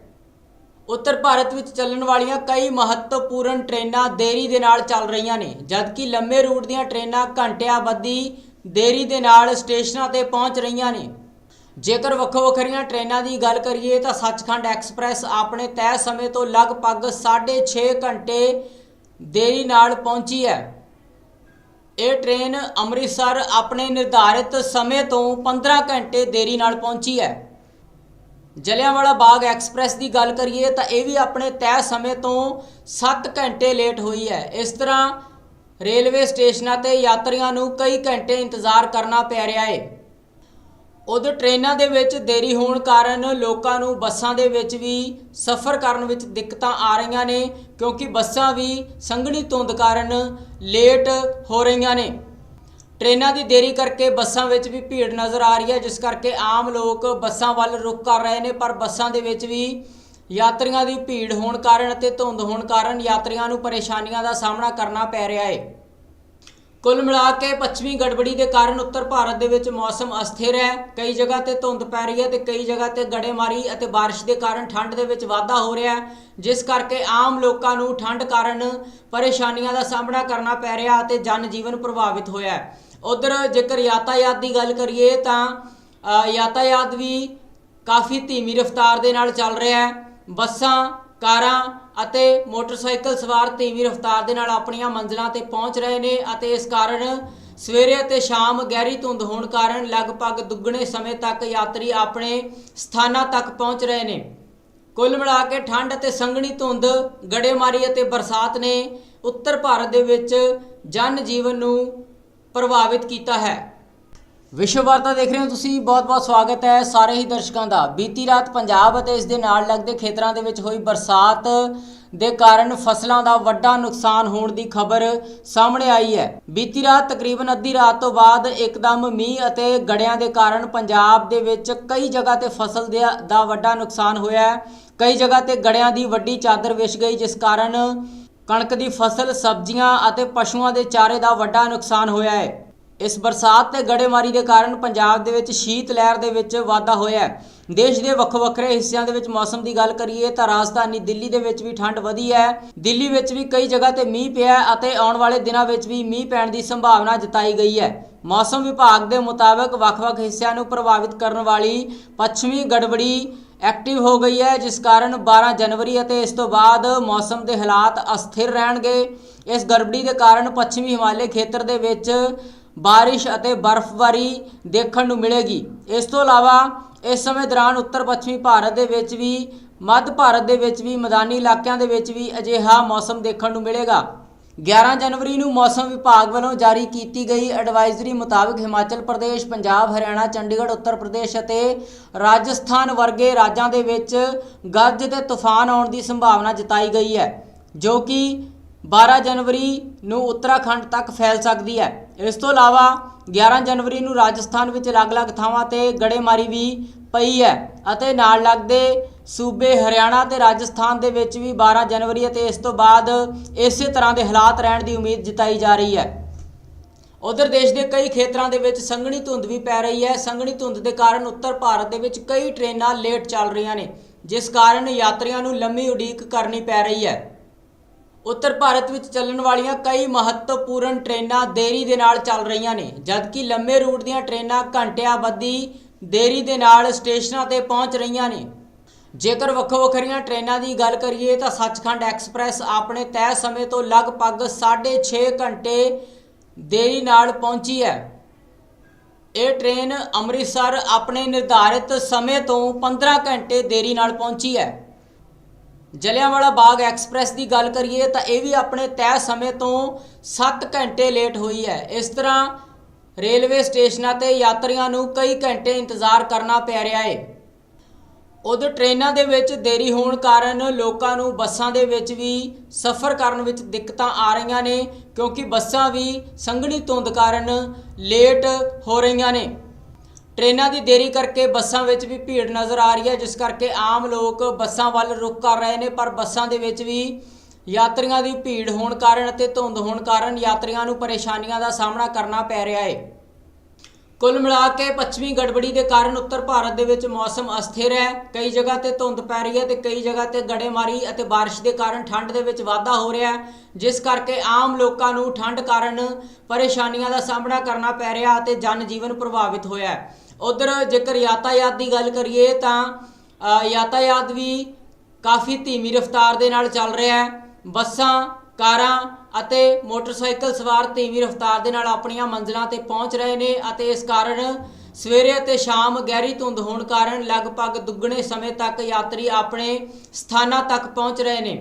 ਉੱਤਰ ਭਾਰਤ ਵਿੱਚ ਚੱਲਣ ਵਾਲੀਆਂ ਕਈ ਮਹੱਤਵਪੂਰਨ ਟ੍ਰੇਨਾਂ ਦੇਰੀ ਦੇ ਨਾਲ ਚੱਲ ਰਹੀਆਂ ਨੇ, ਜਦਕਿ ਲੰਮੇ ਰੂਟ ਦੀਆਂ ਟ੍ਰੇਨਾਂ ਘੰਟਿਆਂ ਬੱਧੀ ਦੇਰੀ ਦੇ ਨਾਲ ਸਟੇਸ਼ਨਾਂ ਤੇ ਪਹੁੰਚ ਰਹੀਆਂ ਨੇ। ਜੇਕਰ ਵੱਖੋ ਵੱਖਰੀਆਂ ਟ੍ਰੇਨਾਂ ਦੀ ਗੱਲ ਕਰੀਏ ਤਾਂ ਸੱਚਖੰਡ ਐਕਸਪ੍ਰੈਸ ਆਪਣੇ ਤੈਅ ਸਮੇਂ ਤੋਂ ਲਗਭਗ 6.5 ਘੰਟੇ ਦੇਰੀ ਨਾਲ ਪਹੁੰਚੀ ਹੈ। ਇਹ ਟ੍ਰੇਨ ਅੰਮ੍ਰਿਤਸਰ ਆਪਣੇ ਨਿਰਧਾਰਿਤ ਸਮੇਂ ਤੋਂ 15 ਘੰਟੇ ਦੇਰੀ ਨਾਲ ਪਹੁੰਚੀ ਹੈ। ਜਲਿਆਂਵਾਲਾ ਬਾਗ ਐਕਸਪ੍ਰੈਸ ਦੀ ਗੱਲ ਕਰੀਏ ਤਾਂ ਇਹ ਵੀ ਆਪਣੇ ਤੈਅ ਸਮੇਂ ਤੋਂ 7 ਘੰਟੇ ਲੇਟ ਹੋਈ ਹੈ। ਇਸ ਤਰ੍ਹਾਂ ਰੇਲਵੇ ਸਟੇਸ਼ਨਾਂ ਤੇ ਯਾਤਰੀਆਂ ਨੂੰ ਕਈ ਘੰਟੇ ਇੰਤਜ਼ਾਰ ਕਰਨਾ ਪੈ ਰਿਹਾ ਹੈ। ਉਧਰ ਟ੍ਰੇਨਾਂ ਦੇ ਵਿੱਚ ਦੇਰੀ ਹੋਣ ਕਾਰਨ ਲੋਕਾਂ ਨੂੰ ਬੱਸਾਂ ਦੇ ਵਿੱਚ ਵੀ ਸਫ਼ਰ ਕਰਨ ਵਿੱਚ ਦਿੱਕਤਾਂ ਆ ਰਹੀਆਂ ਨੇ ਕਿਉਂਕਿ ਬੱਸਾਂ ਵੀ ਸੰਘਣੀ ਧੁੰਦ ਕਾਰਨ ਲੇਟ ਹੋ ਰਹੀਆਂ ਨੇ। ਟ੍ਰੇਨਾਂ ਦੀ ਦੇਰੀ ਕਰਕੇ ਬੱਸਾਂ ਵਿੱਚ ਵੀ ਭੀੜ ਨਜ਼ਰ ਆ ਰਹੀ ਹੈ, ਜਿਸ ਕਰਕੇ ਆਮ ਲੋਕ ਬੱਸਾਂ ਵੱਲ ਰੁਖ ਕਰ ਰਹੇ ਨੇ, ਪਰ ਬੱਸਾਂ ਦੇ ਵਿੱਚ ਵੀ ਯਾਤਰੀਆਂ ਦੀ ਭੀੜ ਹੋਣ ਕਾਰਨ ਅਤੇ ਧੁੰਦ ਹੋਣ ਕਾਰਨ ਯਾਤਰੀਆਂ ਨੂੰ ਪਰੇਸ਼ਾਨੀਆਂ ਦਾ ਸਾਹਮਣਾ ਕਰਨਾ ਪੈ ਰਿਹਾ ਹੈ। ਕੁੱਲ ਮਿਲਾ ਕੇ ਪੱਛਮੀ ਗੜਬੜੀ ਦੇ ਕਾਰਨ ਉੱਤਰ ਭਾਰਤ ਦੇ ਵਿੱਚ ਮੌਸਮ ਅਸਥਿਰ ਹੈ। ਕਈ ਜਗ੍ਹਾ ਤੇ ਧੁੰਦ ਪੈ ਰਹੀ ਹੈ ਤੇ ਕਈ ਜਗ੍ਹਾ ਤੇ ਗੜੇਮਾਰੀ ਅਤੇ ਬਾਰਿਸ਼ ਦੇ ਕਾਰਨ ਠੰਡ ਦੇ ਵਿੱਚ ਵਾਧਾ ਹੋ ਰਿਹਾ ਹੈ। ਜਿਸ ਕਰਕੇ ਆਮ ਲੋਕਾਂ ਨੂੰ ਠੰਡ ਕਾਰਨ ਪਰੇਸ਼ਾਨੀਆਂ ਦਾ ਸਾਹਮਣਾ ਕਰਨਾ ਪੈ ਰਿਹਾ ਅਤੇ ਜਨ ਜੀਵਨ ਪ੍ਰਭਾਵਿਤ ਹੋਇਆ ਹੈ। ਉਧਰ ਜੇਕਰ ਯਾਤਾਯਾਤ ਦੀ ਗੱਲ ਕਰੀਏ ਤਾਂ ਯਾਤਾਯਾਤ ਵੀ ਕਾਫੀ ਧੀਮੀ ਰਫ਼ਤਾਰ ਦੇ ਨਾਲ ਚੱਲ ਰਿਹਾ ਹੈ। ਬੱਸਾਂ, ਕਾਰਾਂ ਅਤੇ ਮੋਟਰਸਾਈਕਲ ਸਵਾਰ ਧੀਮੀ ਰਫ਼ਤਾਰ ਦੇ ਨਾਲ ਆਪਣੀਆਂ ਮੰਜ਼ਿਲਾਂ ਤੇ ਪਹੁੰਚ ਰਹੇ ਨੇ ਅਤੇ ਇਸ ਕਾਰਨ ਸਵੇਰੇ ਅਤੇ ਸ਼ਾਮ ਗਹਿਰੀ ਧੁੰਦ ਹੋਣ ਕਾਰਨ ਲਗਭਗ ਦੁੱਗਣੇ ਸਮੇਂ ਤੱਕ ਯਾਤਰੀ ਆਪਣੇ ਸਥਾਨਾਂ ਤੱਕ ਪਹੁੰਚ ਰਹੇ ਨੇ। ਕੁੱਲ ਮਿਲਾ ਕੇ ਠੰਡ ਅਤੇ ਸੰਘਣੀ ਧੁੰਦ, ਗੜੇਮਾਰੀ ਅਤੇ ਬਰਸਾਤ ਨੇ ਉੱਤਰ ਭਾਰਤ ਦੇ ਵਿੱਚ ਜਨ ਜੀਵਨ ਨੂੰ ਪ੍ਰਭਾਵਿਤ ਕੀਤਾ ਹੈ। ਵਿਸ਼ਵ ਵਾਰਤਾ ਦੇਖ ਰਹੇ ਹੋ ਤੁਸੀਂ। ਬਹੁਤ-ਬਹੁਤ ਸਵਾਗਤ ਹੈ ਸਾਰੇ ਹੀ ਦਰਸ਼ਕਾਂ ਦਾ। ਬੀਤੀ ਰਾਤ ਪੰਜਾਬ ਅਤੇ ਇਸ ਦੇ ਨਾਲ ਲੱਗਦੇ ਖੇਤਰਾਂ ਦੇ ਵਿੱਚ ਹੋਈ ਬਰਸਾਤ ਦੇ ਕਾਰਨ ਫਸਲਾਂ ਦਾ ਵੱਡਾ ਨੁਕਸਾਨ ਹੋਣ ਦੀ ਖਬਰ ਸਾਹਮਣੇ ਆਈ ਹੈ। ਬੀਤੀ ਰਾਤ ਤਕਰੀਬਨ ਅੱਧੀ ਰਾਤ ਤੋਂ ਬਾਅਦ ਇੱਕਦਮ ਮੀਂਹ ਅਤੇ ਗੜਿਆਂ ਦੇ ਕਾਰਨ ਪੰਜਾਬ ਦੇ ਵਿੱਚ ਕਈ ਜਗ੍ਹਾ ਤੇ ਫਸਲ ਦੇ ਦਾ ਵੱਡਾ ਨੁਕਸਾਨ ਹੋਇਆ ਹੈ। ਕਈ ਜਗ੍ਹਾ ਤੇ ਗੜਿਆਂ ਦੀ ਵੱਡੀ ਚਾਦਰ ਵਿਛ ਗਈ, ਜਿਸ ਕਾਰਨ ਕਣਕ ਦੀ ਫਸਲ, ਸਬਜ਼ੀਆਂ ਅਤੇ ਪਸ਼ੂਆਂ ਦੇ ਚਾਰੇ ਦਾ ਵੱਡਾ ਨੁਕਸਾਨ ਹੋਇਆ ਹੈ। ਇਸ ਬਰਸਾਤ ਤੇ ਗੜੇਮਾਰੀ ਦੇ ਕਾਰਨ ਪੰਜਾਬ ਦੇ ਵਿੱਚ ਸ਼ੀਤ ਲਹਿਰ ਦੇ ਵਿੱਚ ਵਾਧਾ ਹੋਇਆ ਹੈ। ਦੇਸ਼ ਦੇ ਵੱਖ ਵੱਖਰੇ ਹਿੱਸਿਆਂ ਦੇ ਵਿੱਚ ਮੌਸਮ ਦੀ ਗੱਲ ਕਰੀਏ ਤਾਂ ਰਾਜਧਾਨੀ ਦਿੱਲੀ ਦੇ ਵਿੱਚ ਵੀ ਠੰਡ ਵਧੀ ਹੈ। ਦਿੱਲੀ ਵਿੱਚ ਵੀ ਕਈ ਜਗ੍ਹਾ ਤੇ ਮੀਂਹ ਪਿਆ ਅਤੇ ਆਉਣ ਵਾਲੇ ਦਿਨਾਂ ਵਿੱਚ ਵੀ ਮੀਂਹ ਪੈਣ ਦੀ ਸੰਭਾਵਨਾ ਜਤਾਈ ਗਈ ਹੈ। ਮੌਸਮ ਵਿਭਾਗ ਦੇ ਮੁਤਾਬਕ ਵੱਖ-ਵੱਖ ਹਿੱਸਿਆਂ ਨੂੰ ਪ੍ਰਭਾਵਿਤ ਕਰਨ ਵਾਲੀ ਪੱਛਮੀ ਗੜਬੜੀ ਐਕਟਿਵ ਹੋ ਗਈ ਹੈ, ਜਿਸ ਕਾਰਨ 12 ਜਨਵਰੀ ਅਤੇ ਇਸ ਤੋਂ ਬਾਅਦ ਮੌਸਮ ਦੇ ਹਾਲਾਤ ਅਸਥਿਰ ਰਹਿਣਗੇ। ਇਸ ਗੜਬੜੀ ਦੇ ਕਾਰਨ ਪੱਛਮੀ ਹਿਮਾਲਯ ਖੇਤਰ ਦੇ ਵਿੱਚ ਬਾਰਿਸ਼ ਅਤੇ ਬਰਫ਼ਬਾਰੀ ਦੇਖਣ ਨੂੰ ਮਿਲੇਗੀ। ਇਸ ਤੋਂ ਇਲਾਵਾ ਇਸ ਸਮੇਂ ਦੌਰਾਨ ਉੱਤਰ ਪੱਛਮੀ ਭਾਰਤ ਦੇ ਵਿੱਚ ਵੀ, ਮੱਧ ਭਾਰਤ ਦੇ ਵਿੱਚ ਵੀ, ਮੈਦਾਨੀ ਇਲਾਕਿਆਂ ਦੇ ਵਿੱਚ ਵੀ ਅਜਿਹਾ ਮੌਸਮ ਦੇਖਣ ਨੂੰ ਮਿਲੇਗਾ। 11 ਜਨਵਰੀ ਨੂੰ ਮੌਸਮ ਵਿਭਾਗ ਵੱਲੋਂ ਜਾਰੀ ਕੀਤੀ ਗਈ ਐਡਵਾਈਜ਼ਰੀ ਮੁਤਾਬਕ ਹਿਮਾਚਲ ਪ੍ਰਦੇਸ਼, ਪੰਜਾਬ, ਹਰਿਆਣਾ, ਚੰਡੀਗੜ੍ਹ, ਉੱਤਰ ਪ੍ਰਦੇਸ਼ ਅਤੇ ਰਾਜਸਥਾਨ ਵਰਗੇ ਰਾਜਾਂ ਦੇ ਵਿੱਚ ਗੱਜ ਤੇ ਤੂਫਾਨ ਆਉਣ ਦੀ ਸੰਭਾਵਨਾ ਜਤਾਈ ਗਈ ਹੈ, ਜੋ ਕਿ 12 ਜਨਵਰੀ ਨੂੰ ਉੱਤਰਾਖੰਡ ਤੱਕ ਫੈਲ ਸਕਦੀ ਹੈ। ਇਸ ਤੋਂ ਇਲਾਵਾ 11 ਜਨਵਰੀ ਨੂੰ ਰਾਜਸਥਾਨ ਵਿੱਚ ਅਲੱਗ-ਅਲੱਗ ਥਾਵਾਂ ਤੇ ਗੜੇਮਾਰੀ ਵੀ ਪਈ ਹੈ ਅਤੇ ਨਾਲ ਲੱਗਦੇ ਸੂਬੇ ਹਰਿਆਣਾ ਤੇ ਰਾਜਸਥਾਨ ਦੇ ਵਿੱਚ ਵੀ 12 ਜਨਵਰੀ ਅਤੇ ਇਸ ਤੋਂ ਬਾਅਦ ਇਸੇ ਤਰ੍ਹਾਂ ਦੇ ਹਾਲਾਤ ਰਹਿਣ ਦੀ ਉਮੀਦ ਜਤਾਈ ਜਾ ਰਹੀ ਹੈ। ਉਧਰ ਦੇਸ਼ ਦੇ ਕਈ ਖੇਤਰਾਂ ਦੇ ਵਿੱਚ ਸੰਘਣੀ ਧੁੰਦ ਵੀ ਪੈ ਰਹੀ ਹੈ। ਸੰਘਣੀ ਧੁੰਦ ਦੇ ਕਾਰਨ ਉੱਤਰ ਭਾਰਤ ਦੇ ਵਿੱਚ ਕਈ ਟ੍ਰੇਨਾਂ ਲੇਟ ਚੱਲ ਰਹੀਆਂ ਨੇ, ਜਿਸ ਕਾਰਨ ਯਾਤਰੀਆਂ ਨੂੰ ਲੰਮੀ ਉਡੀਕ ਕਰਨੀ ਪੈ ਰਹੀ ਹੈ। ਉੱਤਰ ਭਾਰਤ ਵਿੱਚ ਚੱਲਣ ਵਾਲੀਆਂ ਕਈ ਮਹੱਤਵਪੂਰਨ ਟ੍ਰੇਨਾਂ ਦੇਰੀ ਦੇ ਨਾਲ ਚੱਲ ਰਹੀਆਂ ਨੇ, ਜਦਕਿ ਲੰਮੇ ਰੂਟ ਦੀਆਂ ਟ੍ਰੇਨਾਂ ਘੰਟਿਆਂ ਬੱਧੀ ਦੇਰੀ ਦੇ ਨਾਲ ਸਟੇਸ਼ਨਾਂ ਤੇ ਪਹੁੰਚ ਰਹੀਆਂ ਨੇ। ਜੇਕਰ ਵੱਖੋ ਵੱਖਰੀਆਂ ਟ੍ਰੇਨਾਂ ਦੀ ਗੱਲ ਕਰੀਏ ਤਾਂ ਸੱਚਖੰਡ ਐਕਸਪ੍ਰੈਸ ਆਪਣੇ ਤੈਅ ਸਮੇਂ ਤੋਂ ਲਗਭਗ 6.5 ਘੰਟੇ ਦੇਰੀ ਨਾਲ ਪਹੁੰਚੀ ਹੈ। ਇਹ ਟ੍ਰੇਨ ਅੰਮ੍ਰਿਤਸਰ ਆਪਣੇ ਨਿਰਧਾਰਿਤ ਸਮੇਂ ਤੋਂ 15 ਘੰਟੇ ਦੇਰੀ ਨਾਲ ਪਹੁੰਚੀ ਹੈ। ਜਲਿਆਂਵਾਲਾ ਬਾਗ ਐਕਸਪ੍ਰੈਸ ਦੀ ਗੱਲ ਕਰੀਏ ਤਾਂ ਇਹ ਵੀ ਆਪਣੇ ਤੈਅ ਸਮੇਂ ਤੋਂ 7 ਘੰਟੇ ਲੇਟ ਹੋਈ ਹੈ। ਇਸ ਤਰ੍ਹਾਂ ਰੇਲਵੇ ਸਟੇਸ਼ਨਾਂ ਤੇ ਯਾਤਰੀਆਂ ਨੂੰ ਕਈ ਘੰਟੇ ਇੰਤਜ਼ਾਰ ਕਰਨਾ ਪੈ ਰਿਹਾ ਹੈ। ਉਧਰ ਟ੍ਰੇਨਾਂ ਦੇ ਵਿੱਚ ਦੇਰੀ ਹੋਣ ਕਾਰਨ ਲੋਕਾਂ ਨੂੰ ਬੱਸਾਂ ਦੇ ਵਿੱਚ ਵੀ ਸਫ਼ਰ ਕਰਨ ਵਿੱਚ ਦਿੱਕਤਾਂ ਆ ਰਹੀਆਂ ਨੇ ਕਿਉਂਕਿ ਬੱਸਾਂ ਵੀ ਸੰਘਣੀ ਧੁੰਦ ਕਾਰਨ ਲੇਟ ਹੋ ਰਹੀਆਂ ਨੇ। ਟ੍ਰੇਨਾਂ ਦੀ ਦੇਰੀ ਕਰਕੇ ਬੱਸਾਂ ਵਿੱਚ ਵੀ ਭੀੜ ਨਜ਼ਰ ਆ ਰਹੀ ਹੈ, ਜਿਸ ਕਰਕੇ ਆਮ ਲੋਕ ਬੱਸਾਂ ਵੱਲ ਰੁਖ ਕਰ ਰਹੇ ਨੇ, ਪਰ ਬੱਸਾਂ ਦੇ ਵਿੱਚ ਵੀ ਯਾਤਰੀਆਂ ਦੀ ਭੀੜ ਹੋਣ ਕਾਰਨ ਅਤੇ ਧੁੰਦ ਹੋਣ ਕਾਰਨ ਯਾਤਰੀਆਂ ਨੂੰ ਪਰੇਸ਼ਾਨੀਆਂ ਦਾ ਸਾਹਮਣਾ ਕਰਨਾ ਪੈ ਰਿਹਾ ਹੈ। ਕੁੱਲ ਮਿਲਾ ਕੇ ਪੱਛਮੀ ਗੜਬੜੀ ਦੇ ਕਾਰਨ ਉੱਤਰ ਭਾਰਤ ਦੇ ਵਿੱਚ ਮੌਸਮ ਅਸਥਿਰ ਹੈ। ਕਈ ਜਗ੍ਹਾ ਤੇ ਧੁੰਦ ਪੈ ਰਹੀ ਹੈ ਤੇ ਕਈ ਜਗ੍ਹਾ ਤੇ ਗੜੇਮਾਰੀ ਅਤੇ ਬਾਰਿਸ਼ ਦੇ ਕਾਰਨ ਠੰਡ ਦੇ ਵਿੱਚ ਵਾਧਾ ਹੋ ਰਿਹਾ ਹੈ, ਜਿਸ ਕਰਕੇ ਆਮ ਲੋਕਾਂ ਨੂੰ ਠੰਡ ਕਾਰਨ ਪਰੇਸ਼ਾਨੀਆਂ ਦਾ ਸਾਹਮਣਾ ਕਰਨਾ ਪੈ ਰਿਹਾ ਅਤੇ ਜਨ ਜੀਵਨ ਪ੍ਰਭਾਵਿਤ ਹੋਇਆ ਹੈ। ਉਧਰ ਜੇਕਰ ਯਾਤਾਯਾਤ ਦੀ ਗੱਲ ਕਰੀਏ ਤਾਂ ਅ, ਯਾਤਾਯਾਤ ਵੀ ਕਾਫੀ ਧੀਮੀ ਰਫ਼ਤਾਰ ਦੇ ਨਾਲ ਚੱਲ ਰਿਹਾ ਹੈ। ਬੱਸਾਂ ਕਾਰਾਂ ਅਤੇ ਮੋਟਰਸਾਈਕਲ ਸਵਾਰ ਧੀਮੀ ਰਫ਼ਤਾਰ ਦੇ ਨਾਲ ਆਪਣੀਆਂ ਮੰਜ਼ਿਲਾਂ ਤੇ ਪਹੁੰਚ ਰਹੇ ਨੇ ਅਤੇ ਇਸ ਕਾਰਨ ਸਵੇਰੇ ਅਤੇ ਸ਼ਾਮ ਗਹਿਰੀ ਧੁੰਦ ਹੋਣ ਕਾਰਨ ਲਗਭਗ ਦੁੱਗਣੇ ਸਮੇਂ ਤੱਕ ਯਾਤਰੀ ਆਪਣੇ ਸਥਾਨਾਂ ਤੱਕ ਪਹੁੰਚ ਰਹੇ ਨੇ।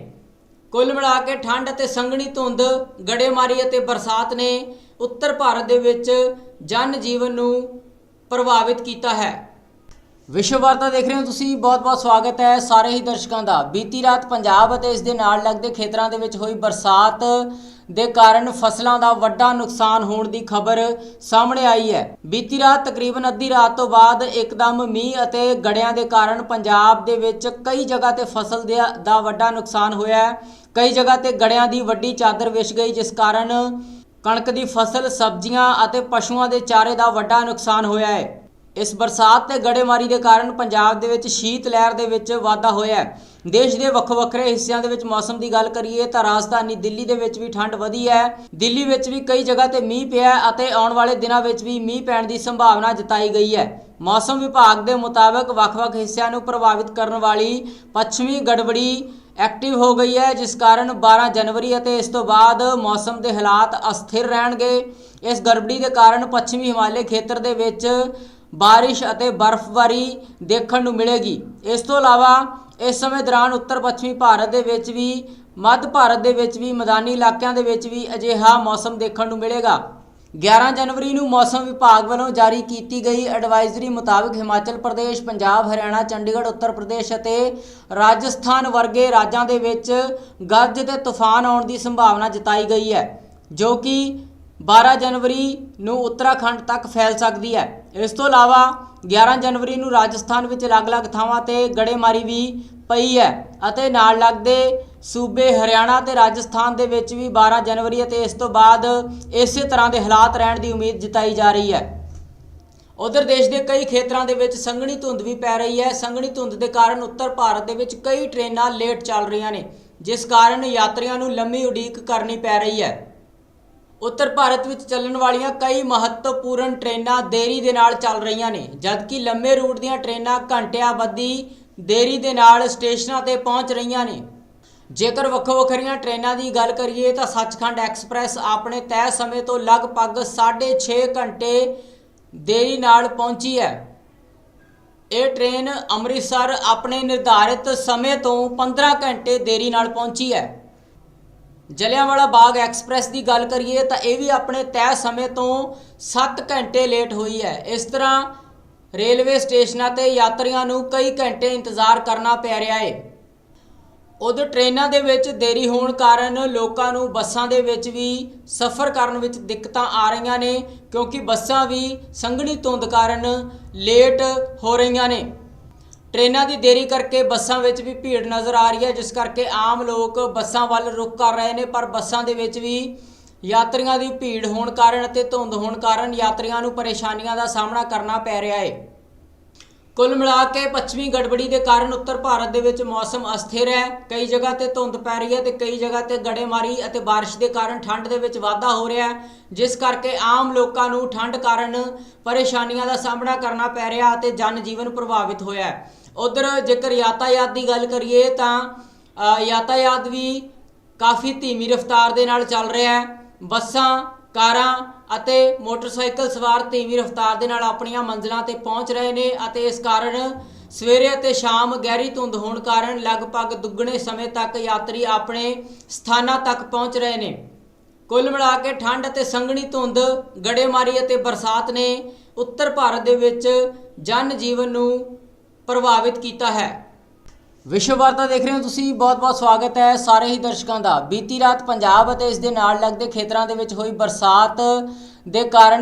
ਕੁੱਲ ਮਿਲਾ ਕੇ ਠੰਡ ਅਤੇ ਸੰਘਣੀ ਧੁੰਦ ਗੜੇਮਾਰੀ ਅਤੇ ਬਰਸਾਤ ਨੇ ਉੱਤਰ ਭਾਰਤ ਦੇ ਵਿੱਚ ਜਨ ਜੀਵਨ ਨੂੰ ਪ੍ਰਭਾਵਿਤ ਕੀਤਾ ਹੈ। ਵਿਸ਼ਵ ਵਾਰਤਾ ਦੇਖ ਰਹੇ ਹੋ ਤੁਸੀਂ, ਬਹੁਤ-ਬਹੁਤ ਸਵਾਗਤ ਹੈ ਸਾਰੇ ਹੀ ਦਰਸ਼ਕਾਂ ਦਾ। ਬੀਤੀ ਰਾਤ ਪੰਜਾਬ ਅਤੇ ਇਸ ਦੇ ਨਾਲ ਲੱਗਦੇ ਖੇਤਰਾਂ ਦੇ ਵਿੱਚ ਹੋਈ ਬਰਸਾਤ ਦੇ ਕਾਰਨ ਫਸਲਾਂ ਦਾ ਵੱਡਾ ਨੁਕਸਾਨ ਹੋਣ ਦੀ ਖਬਰ ਸਾਹਮਣੇ ਆਈ ਹੈ। ਬੀਤੀ ਰਾਤ ਤਕਰੀਬਨ ਅੱਧੀ ਰਾਤ ਤੋਂ ਬਾਅਦ ਇੱਕਦਮ ਮੀਂਹ ਅਤੇ ਗੜਿਆਂ ਦੇ ਕਾਰਨ ਪੰਜਾਬ ਦੇ ਵਿੱਚ ਕਈ ਜਗ੍ਹਾ ਤੇ ਫਸਲ ਦੇ ਦਾ ਵੱਡਾ ਨੁਕਸਾਨ ਹੋਇਆ ਹੈ। ਕਈ ਜਗ੍ਹਾ ਤੇ ਗੜਿਆਂ ਦੀ ਵੱਡੀ ਚਾਦਰ ਵਿਛ ਗਈ, ਜਿਸ ਕਾਰਨ ਕਣਕ ਦੀ ਫਸਲ, ਸਬਜ਼ੀਆਂ ਅਤੇ ਪਸ਼ੂਆਂ ਦੇ ਚਾਰੇ ਦਾ ਵੱਡਾ ਨੁਕਸਾਨ ਹੋਇਆ ਹੈ। ਇਸ ਬਰਸਾਤ ਤੇ ਗੜੇਮਾਰੀ ਦੇ ਕਾਰਨ ਪੰਜਾਬ ਦੇ ਵਿੱਚ ਸ਼ੀਤ ਲਹਿਰ ਦੇ ਵਿੱਚ ਵਾਧਾ ਹੋਇਆ ਹੈ। ਦੇਸ਼ ਦੇ ਵੱਖ ਵੱਖਰੇ ਹਿੱਸਿਆਂ ਦੇ ਵਿੱਚ ਮੌਸਮ ਦੀ ਗੱਲ ਕਰੀਏ ਤਾਂ ਰਾਜਧਾਨੀ ਦਿੱਲੀ ਦੇ ਵਿੱਚ ਵੀ ਠੰਡ ਵਧੀ ਹੈ। ਦਿੱਲੀ ਵਿੱਚ ਵੀ ਕਈ ਜਗ੍ਹਾ ਤੇ ਮੀਂਹ ਪਿਆ ਅਤੇ ਆਉਣ ਵਾਲੇ ਦਿਨਾਂ ਵਿੱਚ ਵੀ ਮੀਂਹ ਪੈਣ ਦੀ ਸੰਭਾਵਨਾ ਜਤਾਈ ਗਈ ਹੈ। ਮੌਸਮ ਵਿਭਾਗ ਦੇ ਮੁਤਾਬਕ ਵੱਖ-ਵੱਖ ਹਿੱਸਿਆਂ ਨੂੰ ਪ੍ਰਭਾਵਿਤ ਕਰਨ ਵਾਲੀ ਪੱਛਮੀ ਗੜਬੜੀ ਐਕਟਿਵ ਹੋ ਗਈ ਹੈ, ਜਿਸ ਕਾਰਨ 12 ਜਨਵਰੀ ਅਤੇ ਇਸ ਤੋਂ ਬਾਅਦ ਮੌਸਮ ਦੇ ਹਾਲਾਤ ਅਸਥਿਰ ਰਹਿਣਗੇ। ਇਸ ਗੜਬੜੀ ਦੇ ਕਾਰਨ ਪੱਛਮੀ ਹਿਮਾਲਯ ਖੇਤਰ ਦੇ ਵਿੱਚ ਬਾਰਿਸ਼ ਅਤੇ ਬਰਫ਼ਬਾਰੀ ਦੇਖਣ ਨੂੰ ਮਿਲੇਗੀ। ਇਸ ਤੋਂ ਇਲਾਵਾ ਇਸ ਸਮੇਂ ਦੌਰਾਨ ਉੱਤਰ ਪੱਛਮੀ ਭਾਰਤ ਦੇ ਵਿੱਚ ਵੀ, ਮੱਧ ਭਾਰਤ ਦੇ ਵਿੱਚ ਵੀ, ਮੈਦਾਨੀ ਇਲਾਕਿਆਂ ਦੇ ਵਿੱਚ ਵੀ ਅਜਿਹਾ ਮੌਸਮ ਦੇਖਣ ਨੂੰ ਮਿਲੇਗਾ। 11 ਜਨਵਰੀ ਨੂੰ ਮੌਸਮ ਵਿਭਾਗ ਵੱਲੋਂ ਜਾਰੀ ਕੀਤੀ ਗਈ ਐਡਵਾਈਜ਼ਰੀ ਮੁਤਾਬਕ ਹਿਮਾਚਲ ਪ੍ਰਦੇਸ਼, ਪੰਜਾਬ, ਹਰਿਆਣਾ, ਚੰਡੀਗੜ੍ਹ, ਉੱਤਰ ਪ੍ਰਦੇਸ਼ ਅਤੇ ਰਾਜਸਥਾਨ ਵਰਗੇ ਰਾਜਾਂ ਦੇ ਵਿੱਚ ਗੱਜ ਤੇ ਤੂਫਾਨ ਆਉਣ ਦੀ ਸੰਭਾਵਨਾ ਜਤਾਈ ਗਈ ਹੈ ਜੋ ਕਿ 12 ਜਨਵਰੀ ਨੂੰ ਉੱਤਰਾਖੰਡ ਤੱਕ ਫੈਲ ਸਕਦੀ ਹੈ। ਇਸ ਤੋਂ ਇਲਾਵਾ 11 ਜਨਵਰੀ ਨੂੰ ਰਾਜਸਥਾਨ ਵਿੱਚ ਅਲੱਗ-ਅਲੱਗ ਥਾਵਾਂ ਤੇ ਗੜੇਮਾਰੀ ਵੀ ਪਈ ਹੈ ਅਤੇ ਨਾਲ ਲੱਗਦੇ ਸੂਬੇ ਹਰਿਆਣਾ ਤੇ ਰਾਜਸਥਾਨ ਦੇ ਵਿੱਚ ਵੀ 12 ਜਨਵਰੀ ਅਤੇ ਇਸ ਤੋਂ ਬਾਅਦ ਇਸੇ ਤਰ੍ਹਾਂ ਦੇ ਹਾਲਾਤ ਰਹਿਣ ਦੀ ਉਮੀਦ ਜਤਾਈ ਜਾ ਰਹੀ ਹੈ। ਉਧਰ ਦੇਸ਼ ਦੇ ਕਈ ਖੇਤਰਾਂ ਦੇ ਵਿੱਚ ਸੰਘਣੀ ਧੁੰਦ ਵੀ ਪੈ ਰਹੀ ਹੈ। ਸੰਘਣੀ ਧੁੰਦ ਦੇ ਕਾਰਨ ਉੱਤਰ ਭਾਰਤ ਦੇ ਵਿੱਚ ਕਈ ਟ੍ਰੇਨਾਂ ਲੇਟ ਚੱਲ ਰਹੀਆਂ ਨੇ, ਜਿਸ ਕਾਰਨ ਯਾਤਰੀਆਂ ਨੂੰ ਲੰਮੀ ਉਡੀਕ ਕਰਨੀ ਪੈ ਰਹੀ ਹੈ। ਉੱਤਰ ਭਾਰਤ ਵਿੱਚ ਚੱਲਣ ਵਾਲੀਆਂ ਕਈ ਮਹੱਤਵਪੂਰਨ ਟ੍ਰੇਨਾਂ ਦੇਰੀ ਦੇ ਨਾਲ ਚੱਲ ਰਹੀਆਂ ਨੇ, ਜਦਕਿ ਲੰਮੇ ਰੂਟ ਦੀਆਂ ਟ੍ਰੇਨਾਂ ਘੰਟਿਆਂ ਬੱਧੀ ਦੇਰੀ ਦੇ ਨਾਲ ਸਟੇਸ਼ਨਾਂ ਤੇ ਪਹੁੰਚ ਰਹੀਆਂ ਨੇ। ਜੇਕਰ ਵੱਖੋ ਵੱਖਰੀਆਂ ਟ੍ਰੇਨਾਂ ਦੀ ਗੱਲ ਕਰੀਏ ਤਾਂ ਸੱਚਖੰਡ ਐਕਸਪ੍ਰੈਸ ਆਪਣੇ ਤੈਅ ਸਮੇਂ ਤੋਂ ਲਗਭਗ 6.5 ਘੰਟੇ ਦੇਰੀ ਨਾਲ ਪਹੁੰਚੀ ਹੈ। ਇਹ ਟ੍ਰੇਨ ਅੰਮ੍ਰਿਤਸਰ ਆਪਣੇ ਨਿਰਧਾਰਿਤ ਸਮੇਂ ਤੋਂ 15 ਘੰਟੇ ਦੇਰੀ ਨਾਲ ਪਹੁੰਚੀ ਹੈ। ਜਲਿਆਂਵਾਲਾ ਬਾਗ ਐਕਸਪ੍ਰੈਸ ਦੀ ਗੱਲ ਕਰੀਏ ਤਾਂ ਇਹ ਵੀ ਆਪਣੇ ਤੈਅ ਸਮੇਂ ਤੋਂ 7 ਘੰਟੇ ਲੇਟ ਹੋਈ ਹੈ। ਇਸ ਤਰ੍ਹਾਂ ਰੇਲਵੇ ਸਟੇਸ਼ਨਾਂ ਤੇ ਯਾਤਰੀਆਂ ਨੂੰ ਕਈ ਘੰਟੇ ਇੰਤਜ਼ਾਰ ਕਰਨਾ ਪੈ ਰਿਹਾ ਹੈ। ਉਧਰ ਟ੍ਰੇਨਾਂ ਦੇ ਵਿੱਚ ਦੇਰੀ ਹੋਣ ਕਾਰਨ ਲੋਕਾਂ ਨੂੰ ਬੱਸਾਂ ਦੇ ਵਿੱਚ ਵੀ ਸਫ਼ਰ ਕਰਨ ਵਿੱਚ ਦਿੱਕਤਾਂ ਆ ਰਹੀਆਂ ਨੇ, ਕਿਉਂਕਿ ਬੱਸਾਂ ਵੀ ਸੰਘਣੀ ਧੁੰਦ ਕਾਰਨ ਲੇਟ ਹੋ ਰਹੀਆਂ ਨੇ। ਟ੍ਰੇਨਾਂ ਦੀ ਦੇਰੀ ਕਰਕੇ ਬੱਸਾਂ ਵਿੱਚ ਵੀ ਭੀੜ ਨਜ਼ਰ ਆ ਰਹੀ ਹੈ, ਜਿਸ ਕਰਕੇ ਆਮ ਲੋਕ ਬੱਸਾਂ ਵੱਲ ਰੁਖ ਕਰ ਰਹੇ ਨੇ, ਪਰ ਬੱਸਾਂ ਦੇ ਵਿੱਚ ਵੀ ਯਾਤਰੀਆਂ ਦੀ ਭੀੜ ਹੋਣ ਕਾਰਨ ਅਤੇ ਧੁੰਦ ਹੋਣ ਕਾਰਨ ਯਾਤਰੀਆਂ ਨੂੰ ਪਰੇਸ਼ਾਨੀਆਂ ਦਾ ਸਾਹਮਣਾ ਕਰਨਾ ਪੈ ਰਿਹਾ ਹੈ। ਕੁੱਲ ਮਿਲਾ ਕੇ ਪੱਛਮੀ ਗੜਬੜੀ ਦੇ ਕਾਰਨ ਉੱਤਰ ਭਾਰਤ ਦੇ ਵਿੱਚ ਮੌਸਮ ਅਸਥਿਰ ਹੈ। ਕਈ ਜਗ੍ਹਾ ਤੇ ਧੁੰਦ ਪੈ ਰਹੀ ਹੈ ਤੇ ਕਈ ਜਗ੍ਹਾ ਤੇ ਗੜੇਮਾਰੀ ਅਤੇ ਬਾਰਿਸ਼ ਦੇ ਕਾਰਨ ਠੰਡ ਦੇ ਵਿੱਚ ਵਾਧਾ ਹੋ ਰਿਹਾ ਹੈ। ਜਿਸ ਕਰਕੇ ਆਮ ਲੋਕਾਂ ਨੂੰ ਠੰਡ ਕਾਰਨ ਪਰੇਸ਼ਾਨੀਆਂ ਦਾ ਸਾਹਮਣਾ ਕਰਨਾ ਪੈ ਰਿਹਾ ਅਤੇ ਜਨ ਜੀਵਨ ਪ੍ਰਭਾਵਿਤ ਹੋਇਆ ਹੈ। ਉਧਰ ਜੇਕਰ ਯਾਤਾਯਾਤ ਦੀ ਗੱਲ ਕਰੀਏ ਤਾਂ ਅ, ਯਾਤਾਯਾਤ ਵੀ ਕਾਫੀ ਧੀਮੀ ਰਫ਼ਤਾਰ ਦੇ ਨਾਲ ਚੱਲ ਰਿਹਾ ਹੈ। ਬੱਸਾਂ ਕਾਰਾਂ ਅਤੇ ਮੋਟਰਸਾਈਕਲ ਸਵਾਰ ਧੀਮੀ ਰਫ਼ਤਾਰ ਦੇ ਨਾਲ ਆਪਣੀਆਂ ਮੰਜ਼ਿਲਾਂ ਤੇ ਪਹੁੰਚ ਰਹੇ ਨੇ ਅਤੇ ਇਸ ਕਾਰਨ ਸਵੇਰੇ ਅਤੇ ਸ਼ਾਮ ਗਹਿਰੀ ਧੁੰਦ ਹੋਣ ਕਾਰਨ ਲਗਭਗ ਦੁੱਗਣੇ ਸਮੇਂ ਤੱਕ ਯਾਤਰੀ ਆਪਣੇ ਸਥਾਨਾਂ ਤੱਕ ਪਹੁੰਚ ਰਹੇ ਨੇ। ਕੁੱਲ ਮਿਲਾ ਕੇ ਠੰਡ ਅਤੇ ਸੰਘਣੀ ਧੁੰਦ, ਗੜੇਮਾਰੀ ਅਤੇ ਬਰਸਾਤ ਨੇ ਉੱਤਰ ਭਾਰਤ ਦੇ ਵਿੱਚ ਜਨ ਜੀਵਨ ਨੂੰ ਪ੍ਰਭਾਵਿਤ ਕੀਤਾ ਹੈ। ਵਿਸ਼ਵ ਵਾਰਤਾ ਦੇਖ ਰਹੇ ਹੋ ਤੁਸੀਂ ਬਹੁਤ-ਬਹੁਤ ਸਵਾਗਤ ਹੈ ਸਾਰੇ ਹੀ ਦਰਸ਼ਕਾਂ ਦਾ। ਬੀਤੀ ਰਾਤ ਪੰਜਾਬ ਅਤੇ ਇਸ ਦੇ ਨਾਲ ਲੱਗਦੇ ਖੇਤਰਾਂ ਦੇ ਵਿੱਚ ਹੋਈ ਬਰਸਾਤ ਦੇ ਕਾਰਨ